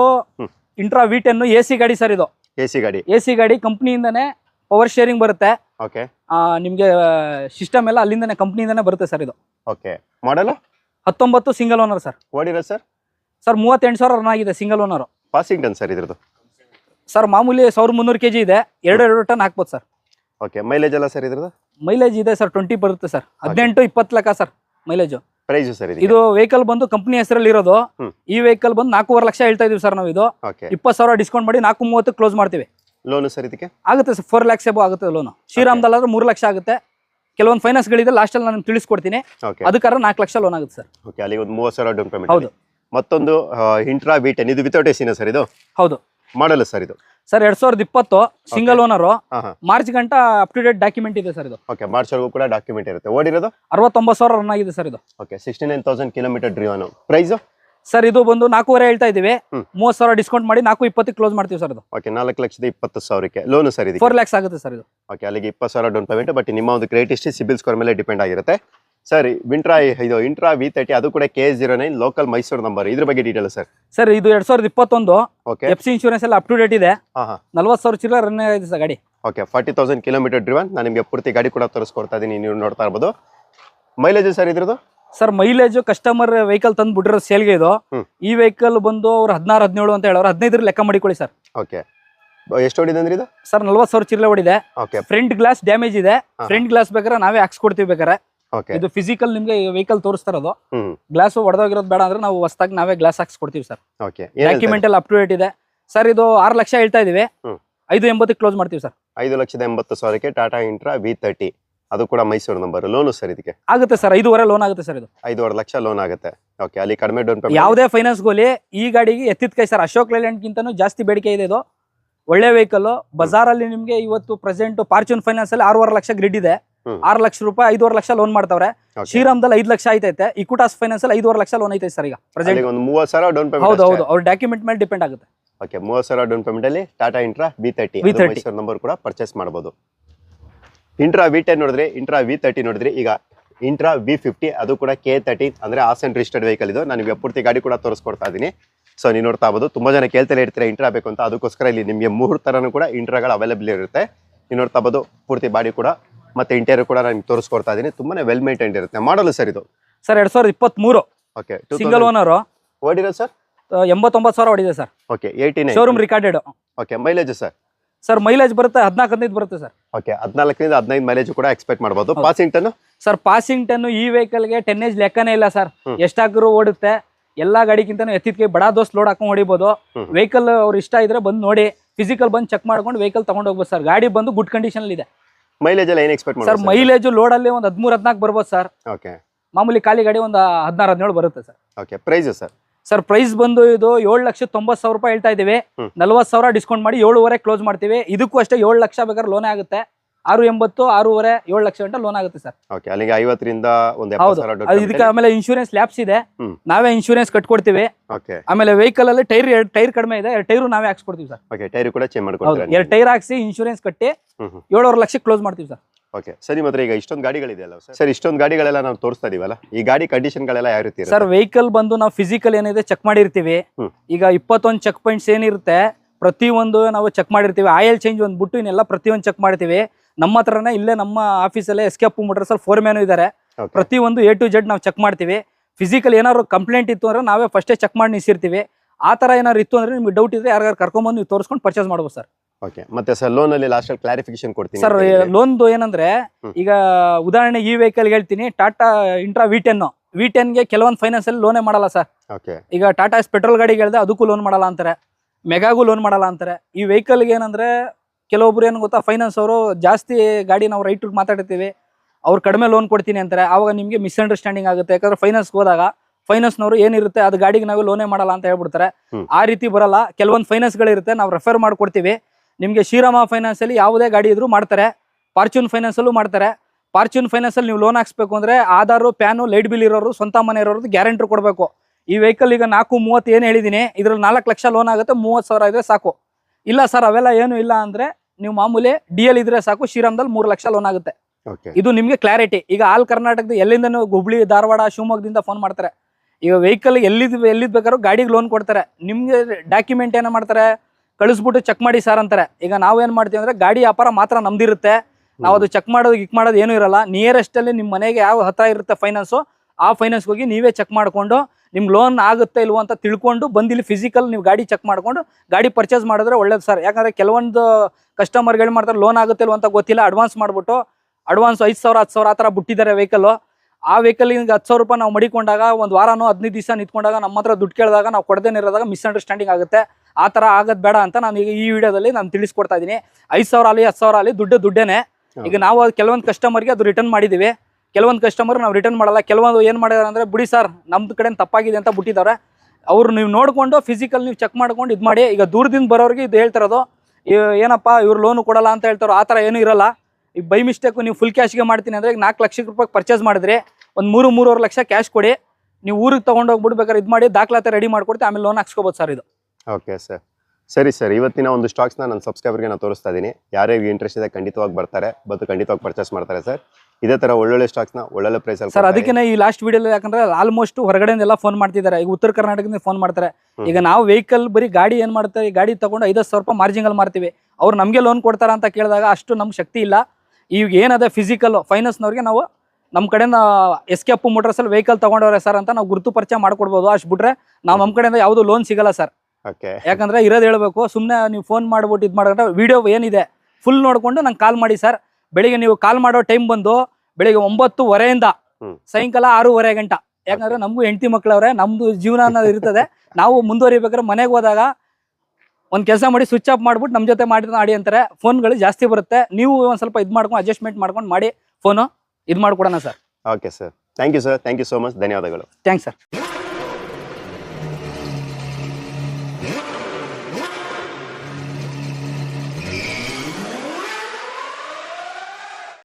Intra V ten A C ಗಾಡಿ ಸರ್ ಇದು. ಎ ಸಿ ಗಾಡಿ. ಎ ಸಿ ಗಾಡಿ ಕಂಪ್ನಿಯಿಂದನೇ ಪವರ್ ಶೇರಿಂಗ್ ಬರುತ್ತೆ. ಓಕೆ ನಿಮಗೆ ಸಿಸ್ಟಮ್ ಎಲ್ಲ ಅಲ್ಲಿಂದನೇ ಕಂಪ್ನಿಯಿಂದನೇ ಬರುತ್ತೆ ಸರ್ ಇದು. ಓಕೆ ಮಾಡಲು ಹತ್ತೊಂಬತ್ತು ಸಿಂಗಲ್ ಓನರ್ ಸರ್. ಓಡಿರೋ ಸರ್? ಸರ್ ಮೂವತ್ತೆಂಟು ಸಾವಿರ ರನ್ ಆಗಿದೆ single owner passing done sir ಇದ್ರದ್ದು? ಸರ್ ಮಾಮೂಲಿ ಸಾವಿರ ಮುನ್ನೂರು ಕೆ ಜಿ ಇದೆ ಎರಡು ಎರಡು ಟನ್ ಹಾಕ್ಬೋದು ಸರ್. ಓಕೆ ಮೈಲೇಜ್ ಎಲ್ಲ ಸರ್ ಇದ್ರದ್ದು? ಮೈಲೇಜ್ ಇದೆ ಸರ್ ಟ್ವೆಂಟಿ ಬರುತ್ತೆ ಸರ್. ಹದಿನೆಂಟು ಇಪ್ಪತ್ತು lakh sir mileage price sir ಇದು ಇದು ವೆಹಿಕಲ್ ಬಂದು ಕಂಪ್ನಿ ಹೆಸರಲ್ಲಿ ಇರೋದು. ಈ ವೆಹಿಕಲ್ ಬಂದು ನಾಲ್ಕೂವರೆ ಲಕ್ಷ ಹೇಳ್ತಾ ಇದೀವಿ ಸರ್ ನಾವು ಇದು ಇಪ್ಪತ್ತು ಸಾವಿರ ಡಿಸ್ಕೌಂಟ್ ಮಾಡಿ ನಾಲ್ಕು ಮೂವತ್ತು ಕ್ಲೋಸ್ ಮಾಡ್ತೀವಿ. ಲೋನು ಸರ್ ಇದಕ್ಕೆ? ಆಗುತ್ತೆ ಸರ್ ಫೋರ್ ಲ್ಯಾಕ್ಸ್ ಎಬೋ ಆಗುತ್ತೆ ಲೋನು ಶ್ರೀರಾಮ್ದಲ್ಲಾದ್ರೆ ಮೂರು ಲಕ್ಷ ಆಗುತ್ತೆ. ಕೆಲವೊಂದು ಫೈನಾನ್ಸ್ ಫೈನಾನ್ಸ್ಗಳಿದೆ ಲಾಸ್ಟಲ್ಲಿ ನಾನು ತಿಳಿಸ್ಕೊಡ್ತೀನಿ. ಓಕೆ ಅದಕ್ಕಾರ ನಾಲ್ಕು ಲಕ್ಷ ಲೋನ್ ಆಗುತ್ತೆ ಸರ್. ಓಕೆ ಅಲ್ಲಿ ಒಂದು ಮೂವತ್ತು ಸಾವಿರ ಡೌನ್ ಪೇಮೆಂಟ್ ಹೌದು. ಮತ್ತೊಂದು ಇಂಟ್ರಾ ಬಿ ಟೆನ್ ಇದು ವಿತೌಟ್ ಎಸಿನ ಸರ್ ಇದು? ಹೌದು. ಮಾಡಲ್ಲ ಸರ್ ಇದು? ಸರ್ ಎರಡ್ ಸಾವಿರದ ಇಪ್ಪತ್ತು ಸಿಂಗಲ್ ಓನರ್ ಮಾರ್ಚ್ ಗಂಟ ಅಪ್ ಟು ಡೇಟ್ ಡಾಕ್ಯುಮೆಂಟ್ ಇದೆ ಸರ್ ಇದು. ಓಕೆ ಮಾರ್ಚ್ವರೆಗೂ ಕೂಡ ಡಾಕ್ಯುಮೆಂಟ್ ಇರುತ್ತೆ. ಓಡಿರೋದು? ಅರವತ್ತೊಂಬತ್ತು ಸಾವಿರ ರನ್ ಆಗಿದೆ ಸರ್ ಇದು. Okay sixty nine thousand kilometre driven price sir ಇದು ಬಂದು ನಾಲ್ಕೂವರೆ ಹೇಳ್ತಾ ಇದೀವಿ ಹ್ಮ್. ಮೂವತ್ತು ಸಾವಿರ ಡಿಸ್ಕೌಂಟ್ ಮಾಡಿ ನಾಲ್ಕು ಇಪ್ಪತ್ತಿಗೆ ಕ್ಲೋಸ್ ಮಾಡ್ತೀವಿ ಸರ್ ಅದು ಓಕೆ ನಾಲ್ಕು ಲಕ್ಷದ ಇಪ್ಪತ್ತು ಸಾವಿರಕ್ಕೆ ಲೋನು ಸರ್ ಇದು ಫೋರ್ ಲ್ಯಾಕ್ಸ್ ಆಗುತ್ತೆ ಸರ್ ಇದು. ಓಕೆ ಅಲ್ಲಿಗೆ ಇಪ್ಪತ್ತು ಸಾವಿರ ಡೌನ್ ಪೇಮೆಂಟ್ ಬಟ್ ನಿಮ್ಮ ಒಂದು ಕ್ರೆಡಿಟ್ ಹಿಸ್ಟ್ರಿ ಸಿಬಿಲ್ ಸ್ಕೋರ್ ಮೇಲೆ ಡಿಪೆಂಡ್ ಆಗಿರುತ್ತೆ. ಸರ್ ವಿಂಟ್ರಾ ಇದು ಇಂಟ್ರಾ ವಿ ತರ್ಟಿ ಅದು ಕೂಡ K zero nine local Mysuru number ಇದ್ರ ಬಗ್ಗೆ ಡೀಟೇಲ್ ಸರ್ ಸರ್ ಇದು ಎರಡ್ ಸಾವಿರದ ಇಪ್ಪತ್ತೊಂದು. ಓಕೆ ಎಫ್ ಸಿ ಇನ್ಶೂರೆನ್ಸ್ ಎಲ್ಲ ಅಪ್ ಟು ಡೇಟ್ ಇದೆ. ನಲ್ವತ್ತು ಸಾವಿರ ಚಿಲ್ಲರ ರನ್ ಆಗಿದೆ ಸರ್ ಗಾಡಿ. Okay forty thousand kilometre driven ನಾನು ನಿಮಗೆ ಪೂರ್ತಿ ಗಾಡಿ ಕೂಡ ತೋರಿಸ್ಕೊಡ್ತಾ ಇದ್ದೀನಿ ನೀವು ನೋಡ್ತಾ ಇರ್ಬೋದು. ಮೈಲೇಜ್ ಸರ್ ಇದ್ರದ್ದು? ಸರ್ ಮೈಲೇಜ್ ಕಸ್ಟಮರ್ ವೆಹಿಕಲ್ ತಂದು ಬಿಟ್ಟಿರೋ ಸೇಲ್ಗೆ ಇದು. ಈ ವೆಹಿಕಲ್ ಬಂದು ಅವ್ರು ಹದಿನಾರು ಹದಿನೇಳು ಅಂತ ಹೇಳೋರು ಹದಿನೈದರ ಲೆಕ್ಕ ಮಾಡಿಕೊಳ್ಳಿ ಸರ್. ಓಕೆ. ಎಷ್ಟು ಹೊಡಿದೆ ಅಂದ್ರೆ ಇದು? ಸರ್ ನಲ್ವತ್ತು ಸಾವಿರ ಚಿಲ್ಲರೆ ಹೊಡಿದೆ ಓಕೆ. ಫ್ರಂಟ್ ಗ್ಲಾಸ್ ಡ್ಯಾಮೇಜ್ ಇದೆ. ಫ್ರಂಟ್ ಗ್ಲಾಸ್ ಬೇಕಾದ್ರೆ ನಾವೇ ಹಾಕ್ಸ್ಕೊಡ್ತೀವಿ ಬೇಕಾರೆ ಇದು ಫಿಸಿಕಲ್ ನಿಮ್ಗೆ ವೆಹಿಕಲ್ ತೋರಿಸ್ತಾರದು ಗ್ಲಾಸ್ ಹೊಡೆದೋಗಿರೋದು ಬೇಡ ಅಂದ್ರೆ ನಾವು ಹೊಸದಾಗಿ ನಾವೇ ಗ್ಲಾಸ್ ಹಾಕ್ಸ್ಕೊಡ್ತೀವಿ ಸರ್. ಡಾಕ್ಯುಮೆಂಟ್ ಎಲ್ಲ ಅಪ್ ಟು ಡೇಟ್ ಇದೆ. ಸರ್ ಇದು ಆರು ಲಕ್ಷ ಹೇಳ್ತಾ ಇದೀವಿ. ಐದು ಎಂಬತ್ತಕ್ಕೆ ಕ್ಲೋಸ್ ಮಾಡ್ತೀವಿ ಸರ್. ಐದು ಲಕ್ಷದ ಎಂಬತ್ತು ಸಾವಿರಕ್ಕೆ ಟಾಟಾ ಇಂಟ್ರಾ ವಿ ತರ್ಟಿ ಅದು ಕೂಡ ಮೈಸೂರು ನಂಬರ್. ಲೋನು ಸರ್ ಇದಕ್ಕೆ? ಆಗುತ್ತೆ ಸರ್ ಐದೂವರೆ ಲೋನ್ ಆಗುತ್ತೆ ಸರ್ ಇದು. ಐದೂವರೆ ಲಕ್ಷ ಲೋನ್ ಆಗುತ್ತೆ. ಓಕೆ ಅಲ್ಲಿ ಕಡಿಮೆ ಡೌನ್ ಪೇಮೆಂಟ್ ಯಾವುದೇ ಫೈನಾನ್ಸ್ ಗೋಲಿ ಈ ಗಾಡಿಗೆ ಎತ್ತಿದ ಕೈ ಸರ್. ಅಶೋಕ್ ಲೇಲ್ಯಾಂಡ್ಗಿಂತನೂ ಜಾಸ್ತಿ ಬೇಡಿಕೆ ಇದೆ ಇದು. ಒಳ್ಳೆ ವೆಹಿಕಲ್ ಬಜಾರಲ್ಲಿ ನಿಮಗೆ ಇವತ್ತು ಪ್ರೆಸೆಂಟ್ ಫಾರ್ಚೂನ್ ಫೈನಾನ್ಸ್ ಅಲ್ಲಿ ಆರೂವರೆ ಲಕ್ಷ ಗ್ರಿಡ್ ಇದೆ. ಆರು ಲಕ್ಷ ರೂಪಾಯಿ ಐದೂವರೆ ಲಕ್ಷ ಲೋನ್ ಮಾಡ್ತಾವ್ರೆ. ಶ್ರೀರಾಮದಲ್ಲಿ ಐದು ಲಕ್ಷ ಐತೈತೆ ಇಕ್ವಿಟಾಸ್ ಫೈನಾನ್ಸ್ ಅಲ್ಲಿ ಐದೂವರೆ ಲಕ್ಷ ಲೋನ್ ಐತೆ ಸರ್ ಈಗ ಪ್ರೆಸೆಂಟ್ ಒಂದು ಮೂವತ್ತು ಸಾವಿರ ಡೌನ್ ಪೇಮೆಂಟ್ ಹೌದು ಅವ್ರ ಡಾಕ್ಯುಮೆಂಟ್ ಮೇಲೆ ಡಿಪೆಂಡ್ ಆಗುತ್ತೆ. ಓಕೆ ಮೂವತ್ತು ಸಾವಿರ ಡೌನ್ ಪೇಮೆಂಟ್ ಅಲ್ಲಿ Tata Intra V thirty V30. Mysuru number ಕೂಡ ಪರ್ಚೇಸ್ ಮಾಡಬಹುದು ಇಂಟ್ರಾ ವಿ ಟೆನ್ ನೋಡಿದ್ರೆ ಇಂಟ್ರಾ ವಿ ತರ್ಟಿ ನೋಡಿದ್ರೆ ಈಗ ಇಂಟ್ರಾ ವಿ ಫಿಫ್ಟಿ ಅದು ಕೂಡ ಕೆ ತರ್ಟಿ ಅಂದ್ರೆ ಆಸೆಂಟ್ ರಿಜಿಸ್ಟರ್ಡ್ ವೆಹಿಕಲ್ ಇದು. ನಾನು ನಿಮಗೆ ಪೂರ್ತಿ ಗಾಡಿ ಕೂಡ ತೋರಿಸ್ಕೊಡ್ತಾ ಇದ್ದೀನಿ ಸೊ ನೀವು ನೋಡ್ತಾ ಇರ್ಬೋದು ತುಂಬಾ ಜನ ಕೇಳ್ತಲೇ ಇರ್ತೀರಾ ಇಂಟ್ರಾ ಬೇಕು ಅಂತ. ಅದಕ್ಕೋಸ್ಕರ ಇಲ್ಲಿ ನಿಮಗೆ ಮೂರು ತರನು ಕೂಡ ಇಂಟ್ರಾಗಳು ಅವೈಲೇಬಲ್ ಇರುತ್ತೆ. ನೀವು ನೋಡ್ತಾ ಇರ್ಬೋದು ಪೂರ್ತಿ ಬಾಡಿ ಕೂಡ ಮತ್ತೆ ಇಂಟೀರಿಯರ್ ಕೂಡ ನಾನು ತೋರಿಸ್ಕೊಡ್ತಾ ಇದ್ದೀನಿ ತುಂಬಾನೇ ವೆಲ್ ಮೇಂಟೈನ್ ಇರುತ್ತೆ. ಮಾಡಲು ಸರ್ ಇದು? ಸರ್ ಎರಡ್ ಸಾವಿರದ ಇಪ್ಪತ್ಮೂರು. ಓಕೆ ಸಿಂಗಲ್ ಓನರ್ ಓಡಿರೋ ಸರ್? ಎಂಬತ್ತೊಂಬತ್ತು ಸಾವಿರ ಹೊಡಿದೆ sir. Okay eighty showroom recorded okay mileage sir? Sir mileage ಬರುತ್ತೆ ಹದಿನಾಲ್ಕು ಹದಿನೈದು ಬರುತ್ತೆ ಸರ್ ಓಕೆ ಹದಿನಾಲ್ಕರಿಂದ ಹದಿನೈದು ಮೈಲೇಜ್ ಕೂಡ ಎಕ್ಸ್ಪೆಕ್ಟ್ ಮಾಡಬಹುದು ಹೌದು. Passing ton sir passing ton ಈ ವೆಹಿಕಲ್ಗೆ ಟೆನ್ ಏಜ್ ಲೆಕ್ಕನೇ ಇಲ್ಲ ಸರ್. ಎಷ್ಟಾಗ್ರೂ ಓಡುತ್ತೆ ಎಲ್ಲಾ ಗಾಡಿಗಿಂತ ಎತ್ತಿದ್ಕೆ ಬಡ ದೋಸ್ತ್ ಲೋಡ್ ಹಾಕೊಂಡು ಹೊಡಿಬೋದು. ವೆಹಿಕಲ್ ಅವ್ರು ಇಷ್ಟ ಇದ್ರೆ ಬಂದು ನೋಡಿ ಫಿಸಿಕಲ್ ಬಂದು ಚೆಕ್ ಮಾಡ್ಕೊಂಡು ವೆಹಿಕಲ್ ತಗೊಂಡು ಹೋಗ್ಬೋದು ಸರ್ ಗಾಡಿ ಬಂದು ಗುಡ್ ಕಂಡೀಷನ್ ಇದೆ. ಮೈಲೇಜ್ ಎಲ್ಲ ಏನು ಎಕ್ಸ್ಪೆಕ್ಟ್ ಸರ್ ಮೈಲೇಜ್ ಲೋಡ್ ಅಲ್ಲಿ ಒಂದು ಹದಿಮೂರು ಹದಿನಾಲ್ಕು ಬರ್ಬೋದು ಸರ್ ಓಕೆ ಮಾಮೂಲಿ ಖಾಲಿ ಗಾಡಿ ಒಂದು ಹದಿನಾರು ಹದಿನೇಳು ಬರುತ್ತೆ sir okay price sir sir price ಬಂದು ಇದು ಏಳು ಲಕ್ಷ ತೊಂಬತ್ ಸಾವಿರ ರೂಪಾಯಿ ಹೇಳ್ತಾ ಇದೀವಿ ನಲ್ವತ್ ಸಾವಿರ ಡಿಸ್ಕೌಂಟ್ ಮಾಡಿ ಏಳುವರೆ ಕ್ಲೋಸ್ ಮಾಡ್ತೀವಿ. ಇದಕ್ಕೂ ಅಷ್ಟೇ ಏಳು ಲಕ್ಷ ಬೇಕಾದ್ರೆ ಲೋನ್ ಆಗುತ್ತೆ. ಆರು ಎಂಬತ್ತು ಆರೂವರೆ ಏಳು ಲಕ್ಷ ಗಂಟೆ ಲೋನ್ ಆಗುತ್ತೆ ಸರ್ ಅಲ್ಲಿಗೆ ಐವತ್ತರಿಂದ ಹೌದು. ಇದಕ್ಕೆ ಆಮೇಲೆ ಇನ್ಶೂರೆನ್ಸ್ ಲ್ಯಾಬ್ಸ್ ಇದೆ. ನಾವೇ ಇನ್ಶೂರೆನ್ಸ್ ಕಟ್ಕೊಡ್ತೀವಿ. ಆಮೇಲೆ ವೆಹಿಕಲ್ ಅಲ್ಲಿ ಟೈರ್ ಟೈರ್ ಕಡಿಮೆ ಇದೆ. ಟೈರ್ ಟೈರು ನಾವೇ ಹಾಕ್ಸ್ಕೊಡ್ತೀವಿ ಸರ್ ಟೈರ್ ಕೂಡ ಚೇಂಜ್ ಮಾಡ್ಕೊಡ್ತೀವಿ ಎರಡು ಟೈರ್ ಹಾಕ್ಸಿ ಇನ್ಶೂರೆನ್ಸ್ ಕಟ್ಟಿ ಏಳುವರೆ ಲಕ್ಷಕ್ಕೆ ಕ್ಲೋಸ್ ಮಾಡ್ತೀವಿ ಸರ್ ಓಕೆ ಸರಿ ಮಾತ್ರ ಈಗ ಇಷ್ಟೊಂದು ಗಾಡಿಗಳಿದೆಯಲ್ಲ ಸರ್ ಸರ್ ಇಷ್ಟೊಂದು ಗಾಡಿಗಳೆಲ್ಲ ನಾವು ತೋರಿಸ್ತಾ ಇದೀವಲ್ಲ? ಈ ಗಾಡಿ ಕಂಡೀಷನ್ಗಳೆಲ್ಲ ಯಾವ ರೀತಿ ಸರ್ ವೆಹಿಕಲ್ ಬಂದು ನಾವು ಫಿಸಿಕಲ್ ಏನಿದೆ ಚೆಕ್ ಮಾಡಿರ್ತೀವಿ. ಈಗ ಇಪ್ಪತ್ತೊಂದು ಚೆಕ್ ಪಾಯಿಂಟ್ಸ್ ಏನಿರುತ್ತೆ ಪ್ರತಿಯೊಂದು ನಾವು ಚೆಕ್ ಮಾಡಿರ್ತೀವಿ. ಆಯಿಲ್ ಚೇಂಜ್ ಒಂದು ಬಿಟ್ಟು ಇನ್ನೆಲ್ಲ ಪ್ರತಿಯೊಂದು ಚೆಕ್ ಮಾಡ್ತೀವಿ. ನಮ್ಮ ಹತ್ರನೇ ಇಲ್ಲೇ ನಮ್ಮ ಆಫೀಸಲ್ಲೇ ಎಸ್ ಕೆ ಅಪ್ಪು ಮೋಟರ್ಸ್ ಅಲ್ಲಿ ಫೋರ್ ಮ್ಯಾನು ಇದ್ದಾರೆ ಪ್ರತಿಯೊಂದು ಎ ಟು ಜೆಡ್ ನಾವು ಚೆಕ್ ಮಾಡ್ತೀವಿ. ಫಿಸಿಕಲ್ ಏನಾದ್ರು ಕಂಪ್ಲೇಂಟ್ ಇತ್ತು ಅಂದ್ರೆ ನಾವೇ ಫಸ್ಟೇ ಚೆಕ್ ಮಾಡಿ ನಿಸಿರ್ತೀವಿ ಆ ಥರ ಏನಾದ್ರು ಇತ್ತು ಅಂದ್ರೆ ನಿಮ್ಗೆ ಡೌಟ್ ಇದ್ರೆ ಯಾರು ಕರ್ಕೊಂಬಂದು ನೀವು ತೋರಿಸ್ಕೊಂಡು ಪರ್ಚೇಸ್ ಮಾಡ್ಬೋದು ಸರ್ ಓಕೆ ಮತ್ತೆ ಸರ್ ಲೋನ್ ಅಲ್ಲಿ ಲಾಸ್ಟ್ ಕ್ಲಾರಿಫಿಕೇಶನ್ ಕೊಡ್ತೀನಿ ಸರ್. ಲೋನ್ದು ಏನಂದ್ರೆ ಈಗ ಉದಾಹರಣೆ ಈ ವೆಹಿಕಲ್ ಹೇಳ್ತೀನಿ Tata Intra V ten V ಟೆನ್ಗೆ ಕೆಲವೊಂದು ಫೈನಾನ್ಸ್ ಅಲ್ಲಿ ಲೋನೇ ಮಾಡಲ್ಲ ಸರ್. ಓಕೆ ಈಗ ಟಾಟಾ ಪೆಟ್ರೋಲ್ ಗಾಡಿ ಹೇಳಿದೆ ಅದಕ್ಕೂ ಲೋನ್ ಮಾಡಲ್ಲ ಅಂತಾರೆ. ಮೆಗಾಗೂ ಲೋನ್ ಮಾಡಲ್ಲ ಅಂತಾರೆ. ಈ ವೆಹಿಕಲ್ಗೆ ಏನಂದ್ರೆ ಕೆಲವೊಬ್ರು ಏನು ಗೊತ್ತಾ ಫೈನಾನ್ಸ್ ಅವರು ಜಾಸ್ತಿ ಗಾಡಿ ನಾವು ರೈಟ್ ಮಾತಾಡ್ತೀವಿ ಅವ್ರು ಕಡಿಮೆ ಲೋನ್ ಕೊಡ್ತೀನಿ ಅಂತಾರೆ. ಆವಾಗ ನಿಮಗೆ ಮಿಸ್ಅಂಡರ್ಸ್ಟ್ಯಾಂಡಿಂಗ್ ಆಗುತ್ತೆ. ಯಾಕಂದ್ರೆ ಫೈನಾನ್ಸ್ಗೆ ಹೋದಾಗ ಫೈನಾನ್ಸ್ನವರು ಏನಿರುತ್ತೆ ಅದು ಗಾಡಿಗೆ ನಾವು ಲೋನೇ ಮಾಡಲ್ಲ ಅಂತ ಹೇಳ್ಬಿಡ್ತಾರೆ. ಆ ರೀತಿ ಬರಲ್ಲ. ಕೆಲವೊಂದು ಫೈನಾನ್ಸ್ಗಳಿರುತ್ತೆ ನಾವು ರೆಫರ್ ಮಾಡ್ಕೊಡ್ತೀವಿ. ನಿಮಗೆ ಶ್ರೀರಾಮ ಫೈನಾನ್ಸಲ್ಲಿ ಯಾವುದೇ ಗಾಡಿ ಇದ್ರೂ ಮಾಡ್ತಾರೆ. ಫಾರ್ಚೂನ್ ಫೈನಾನ್ಸಲ್ಲೂ ಮಾಡ್ತಾರೆ. ಫಾರ್ಚೂನ್ ಫೈನಾನ್ಸಲ್ಲಿ ನೀವು ಲೋನ್ ಹಾಕ್ಸ್ಬೇಕು ಅಂದ್ರೆ ಆಧಾರು ಪ್ಯಾನು ಲೈಟ್ ಬಿಲ್ ಇರೋರು ಸ್ವಂತ ಮನೆ ಇರೋರು ಗ್ಯಾರಂಟಿ ಕೊಡಬೇಕು. ಈ ವೆಹಿಕಲ್ ಈಗ ನಾಲ್ಕು ಮೂವತ್ತು ಏನು ಹೇಳಿದ್ದೀನಿ ಇದ್ರಲ್ಲಿ ನಾಲ್ಕು ಲಕ್ಷ ಲೋನ್ ಆಗುತ್ತೆ ಮೂವತ್ತು ಸಾವಿರ ಇದ್ರೆ ಸಾಕು. ಇಲ್ಲ ಸರ್ ಅವೆಲ್ಲ ಏನು ಇಲ್ಲ ಅಂದ್ರೆ ನೀವು ಮಾಮೂಲಿ ಡಿ ಎಲ್ ಇದ್ರೆ ಸಾಕು ಶ್ರೀರಾಮದಲ್ಲಿ ಮೂರು ಲಕ್ಷ ಲೋನ್ ಆಗುತ್ತೆ. ಇದು ನಿಮಗೆ ಕ್ಲಾರಿಟಿ ಈಗ ಆಲ್ ಕರ್ನಾಟಕದ ಎಲ್ಲಿಂದನೂ ಹುಬ್ಳಿ ಧಾರವಾಡ ಶಿವಮೊಗ್ಗದಿಂದ ಫೋನ್ ಮಾಡ್ತಾರೆ. ಈಗ ವೆಹಿಕಲ್ ಎಲ್ಲಿದ್ ಎಲ್ಲಿದ್ ಬೇಕಾದ್ರೂ ಗಾಡಿಗೆ ಲೋನ್ ಕೊಡ್ತಾರೆ. ನಿಮಗೆ ಡಾಕ್ಯುಮೆಂಟ್ ಏನೋ ಮಾಡ್ತಾರೆ? ಕಳಿಸ್ಬಿಟ್ಟು ಚೆಕ್ ಮಾಡಿ ಸರ್ ಅಂತಾರೆ. ಈಗ ನಾವೇನ್ ಮಾಡ್ತೀವಿ ಅಂದ್ರೆ ಗಾಡಿ ವ್ಯಾಪಾರ ಮಾತ್ರ ನಮ್ದಿರುತ್ತೆ. ನಾವು ಅದು ಚೆಕ್ ಮಾಡೋದು ಇಕ್ ಮಾಡೋದು ಏನೂ ಇರಲ್ಲ. ನಿಯರೆಸ್ಟ್ ಅಲ್ಲಿ ನಿಮ್ಮ ಮನೆಗೆ ಯಾವ ಹತ್ರ ಇರುತ್ತೆ ಫೈನಾನ್ಸು ಆ ಫೈನಾನ್ಸ್ ಹೋಗಿ ನೀವೇ ಚೆಕ್ ಮಾಡಿಕೊಂಡು ನಿಮ್ಗೆ ಲೋನ್ ಆಗುತ್ತೆ ಇಲ್ವೋ ಅಂತ ತಿಳ್ಕೊಂಡು ಬಂದು ಇಲ್ಲಿ ಫಿಸಿಕಲ್ ನೀವು ಗಾಡಿ ಚೆಕ್ ಮಾಡ್ಕೊಂಡು ಗಾಡಿ ಪರ್ಚೇಸ್ ಮಾಡಿದ್ರೆ ಒಳ್ಳೇದು ಸರ್ ಯಾಕಂದ್ರೆ ಕೆಲವೊಂದು ಕಸ್ಟಮರ್ಗಳು ಮಾಡ್ತಾರೆ ಲೋನ್ ಆಗುತ್ತೆ ಇಲ್ವೋ ಅಂತ ಗೊತ್ತಿಲ್ಲ ಅಡ್ವಾನ್ಸ್ ಮಾಡ್ಬಿಟ್ಟು ಅಡ್ವಾನ್ಸ್ ಐದು ಸಾವಿರ, ಹತ್ತು ಸಾವಿರ ಆ ಥರ ಬಿಟ್ಟಿದ್ದಾರೆ ವೆಹಿಕಲ್ ಆ ವೆಹಿಕಲ್ ಈಗ ಹತ್ತು ಸಾವಿರ ರೂಪಾಯಿ ನಾವು ಮಡಿಕೊಂಡಾಗ ಒಂದು ವಾರನೋ ಹದಿನೈದು ದಿವಸ ನಿಂತ್ಕೊಂಡಾಗ ನಮ್ಮ ಹತ್ರ ದುಡ್ಡು ಕೇಳಿದಾಗ ನಾವು ಕೊಡದೇನೆ ಇರೋದಾಗ ಮಿಸ್ಅಂಡರ್ಸ್ಟ್ಯಾಂಡಿಂಗ್ ಆಗುತ್ತೆ. ಆ ಥರ ಆಗೋದು ಬೇಡ ಅಂತ ನಾನು ಈಗ ಈ ವಿಡಿಯೋದಲ್ಲಿ ನಾನು ತಿಳಿಸ್ಕೊಡ್ತಾ ಇದ್ದೀನಿ. ಐದು ಸಾವಿರ ಆಗಲಿ ಹತ್ತು ಸಾವಿರ ಆಗಲಿ ದುಡ್ಡು ದುಡ್ಡೇನೆ. ಈಗ ನಾವು ಅದು ಕೆಲವೊಂದು ಕಸ್ಟಮರ್ಗೆ ಅದು ರಿಟರ್ನ್ ಮಾಡಿದ್ದೀವಿ ಕೆಲವೊಂದು ಕಸ್ಟಮರ್ ನಾವು ರಿಟರ್ನ್ ಮಾಡಲ್ಲ. ಕೆಲವೊಂದು ಏನು ಮಾಡಿದಾರೆ ಅಂದರೆ ಬಿಡಿ ಸರ್ ನಮ್ದು ಕಡೆ ತಪ್ಪಾಗಿದೆ ಅಂತ ಬಿಟ್ಟಿದ್ದಾರೆ. ಅವ್ರು ನೀವು ನೋಡಿಕೊಂಡು ಫಿಸಿಕಲ್ ನೀವು ಚೆಕ್ ಮಾಡ್ಕೊಂಡು ಇದು ಮಾಡಿ. ಈಗ ದೂರದಿಂದ ಬರೋರಿಗೆ ಇದು ಹೇಳ್ತಿರೋದು ಏನಪ್ಪ ಇವ್ರು ಲೋನು ಕೊಡಲ್ಲ ಅಂತ ಹೇಳ್ತಾರೋ ಆ ಥರ ಏನೂ ಇರಲ್ಲ. ಈಗ ಬೈ ಮಿಸ್ಟೇಕು ನೀವು ಫುಲ್ ಕ್ಯಾಶ್ಗೆ ಮಾಡ್ತೀನಿ ಅಂದರೆ ಈಗ ನಾಲ್ಕು ಲಕ್ಷ ರೂಪಾಯಿ ಪರ್ಚೇಸ್ ಮಾಡಿದ್ರೆ. ಒಂದು ಮೂರು ಮೂರುವರೆ ಲಕ್ಷ ಕ್ಯಾಶ್ ಕೊಡಿ. ನೀವು ಊರಿಗೆ ತೊಗೊಂಡೋಗ್ಬಿಟ್ಟು ಬೇಕಾದ್ರೆ ಇದು ಮಾಡಿ ದಾಖಲಾತಿ ರೆಡಿ ಮಾಡ್ಕೊಡ್ತೀವಿ ಆಮೇಲೆ ಲೋನ್ ಹಾಕ್ಸ್ಕೋಬೋದು ಸರ್ ಇದು. ಓಕೆ ಸರ್ ಸರಿ ಸರ್ ಇವತ್ತಿನ ಒಂದು ಸ್ಟಾಕ್ಸ್ನ ನನ್ನ ಸಬ್ಸ್ಕ್ರೈಬರ್ಗೆ ನಾನು ತೋರಿಸ್ತಾ ಇದ್ದೀನಿ ಯಾರ್ಯಾರಿಗೆ ಇಂಟ್ರೆಸ್ಟ್ ಇದೆ ಖಂಡಿತವಾಗಿ ಬರ್ತಾರೆ. ಬಂದು ಖಂಡಿತವಾಗಿ ಪರ್ಚೇಸ್ ಮಾಡ್ತಾರೆ ಸರ್ ಇದೇ ತರ ಒಳ್ಳೊಳ್ಳೆ ಸ್ಟಾಕ್ಸ್ನ ಒಳ್ಳೊಳ್ಳೆ ಪ್ರೈಸ್ ಅಲ್ಲಿ ಸರ್ ಅದಕ್ಕೆ ಈ ಲಾಸ್ಟ್ ವಿಡಿಯೋ ಯಾಕಂದ್ರೆ ಆಲ್ಮೋಸ್ಟ್ ಹೊರಗಡೆಯಿಂದೆಲ್ಲ ಫೋನ್ ಮಾಡ್ತಿದ್ದಾರೆ. ಈಗ ಉತ್ತರ ಕರ್ನಾಟಕದಿಂದ ಫೋನ್ ಮಾಡ್ತಾರೆ. ಈಗ ನಾವು ವೆಹಿಕಲ್ ಬರೀ ಗಾಡಿ ಏನು ಮಾಡ್ತಾರೆ ಈ ಗಾಡಿ ತಗೊಂಡು ಐದು ಸಾವಿರ ರೂಪಾಯಿ ಮಾರ್ಜಿನ್ ಅಲ್ಲಿ ಮಾರ್ತೀವಿ. ಅವ್ರು ನಮಗೆ ಲೋನ್ ಕೊಡ್ತಾರ ಅಂತ ಕೇಳಿದಾಗ ಅಷ್ಟು ನಮ್ಗೆ ಶಕ್ತಿ ಇಲ್ಲ. ಈಗ ಏನದ ಫಿಸಿಕಲ್ ಫೈನಾನ್ಸ್ನವ್ರಿಗೆ ನಾವು ನಮ್ಮ ಕಡೆಯಿಂದ ಎಸ್ ಕೆ ಅಪ್ಪು ಮೋಟರ್ಸ್ ಅಲ್ಲಿ ವೆಹಿಕಲ್ ತಗೊಂಡವ್ರೆ ಸರ್ ಅಂತ ನಾವು ಗುರುತು ಪರಿಚಯ ಮಾಡ್ಕೊಡ್ಬೋದು. ಅಷ್ಟು ಬಿಟ್ರೆ ನಾವು ನಮ್ಮ ಕಡೆಯಿಂದ ಯಾವುದು ಲೋನ್ ಸಿಗಲ್ಲ ಸರ್ ಯಾಕಂದ್ರೆ ಇರೋದು ಹೇಳ್ಬೇಕು ಸುಮ್ಮನೆ ನೀವು ಫೋನ್ ಮಾಡ್ಬಿಟ್ಟು ಇದು ಮಾಡ್ಕೊಂಡ್ರೆ ವಿಡಿಯೋ ಏನಿದೆ? ಫುಲ್ ನೋಡ್ಕೊಂಡು ನಂಗೆ ಕಾಲ್ ಮಾಡಿ ಸರ್ ಬೆಳಿಗ್ಗೆ ನೀವು ಕಾಲ್ ಮಾಡೋ ಟೈಮ್ ಬಂದು ಬೆಳಿಗ್ಗೆ ಒಂಬತ್ತುವರೆಯಿಂದ. ಸಾಯಂಕಾಲ ಆರೂವರೆ ಗಂಟ. ಯಾಕಂದ್ರೆ ನಮಗೂ ಹೆಂಡತಿ ಮಕ್ಳವ್ರೆ ನಮ್ದು ಜೀವನ ಅನ್ನೋದು ಇರ್ತದೆ. ನಾವು ಮುಂದುವರಿಬೇಕಾದ್ರೆ ಮನೆಗೆ ಹೋದಾಗ ಒಂದು ಕೆಲಸ ಮಾಡಿ ಸ್ವಿಚ್ ಆಫ್ ಮಾಡ್ಬಿಟ್ಟು ನಮ್ಮ ಜೊತೆ ಮಾಡಿದ್ರೆ ಆಡಿ ಅಂತಾರೆ. ಫೋನ್ಗಳು ಜಾಸ್ತಿ ಬರುತ್ತೆ. ನೀವು ಒಂದು ಸ್ವಲ್ಪ ಇದು ಮಾಡ್ಕೊಂಡು ಅಡ್ಜಸ್ಟ್ಮೆಂಟ್ ಮಾಡ್ಕೊಂಡು ಮಾಡಿ ಫೋನು ಇದು ಮಾಡ್ಕೊಡೋಣ sir okay sir thank you sir thank you so much ಧನ್ಯವಾದಗಳು. Thanks sir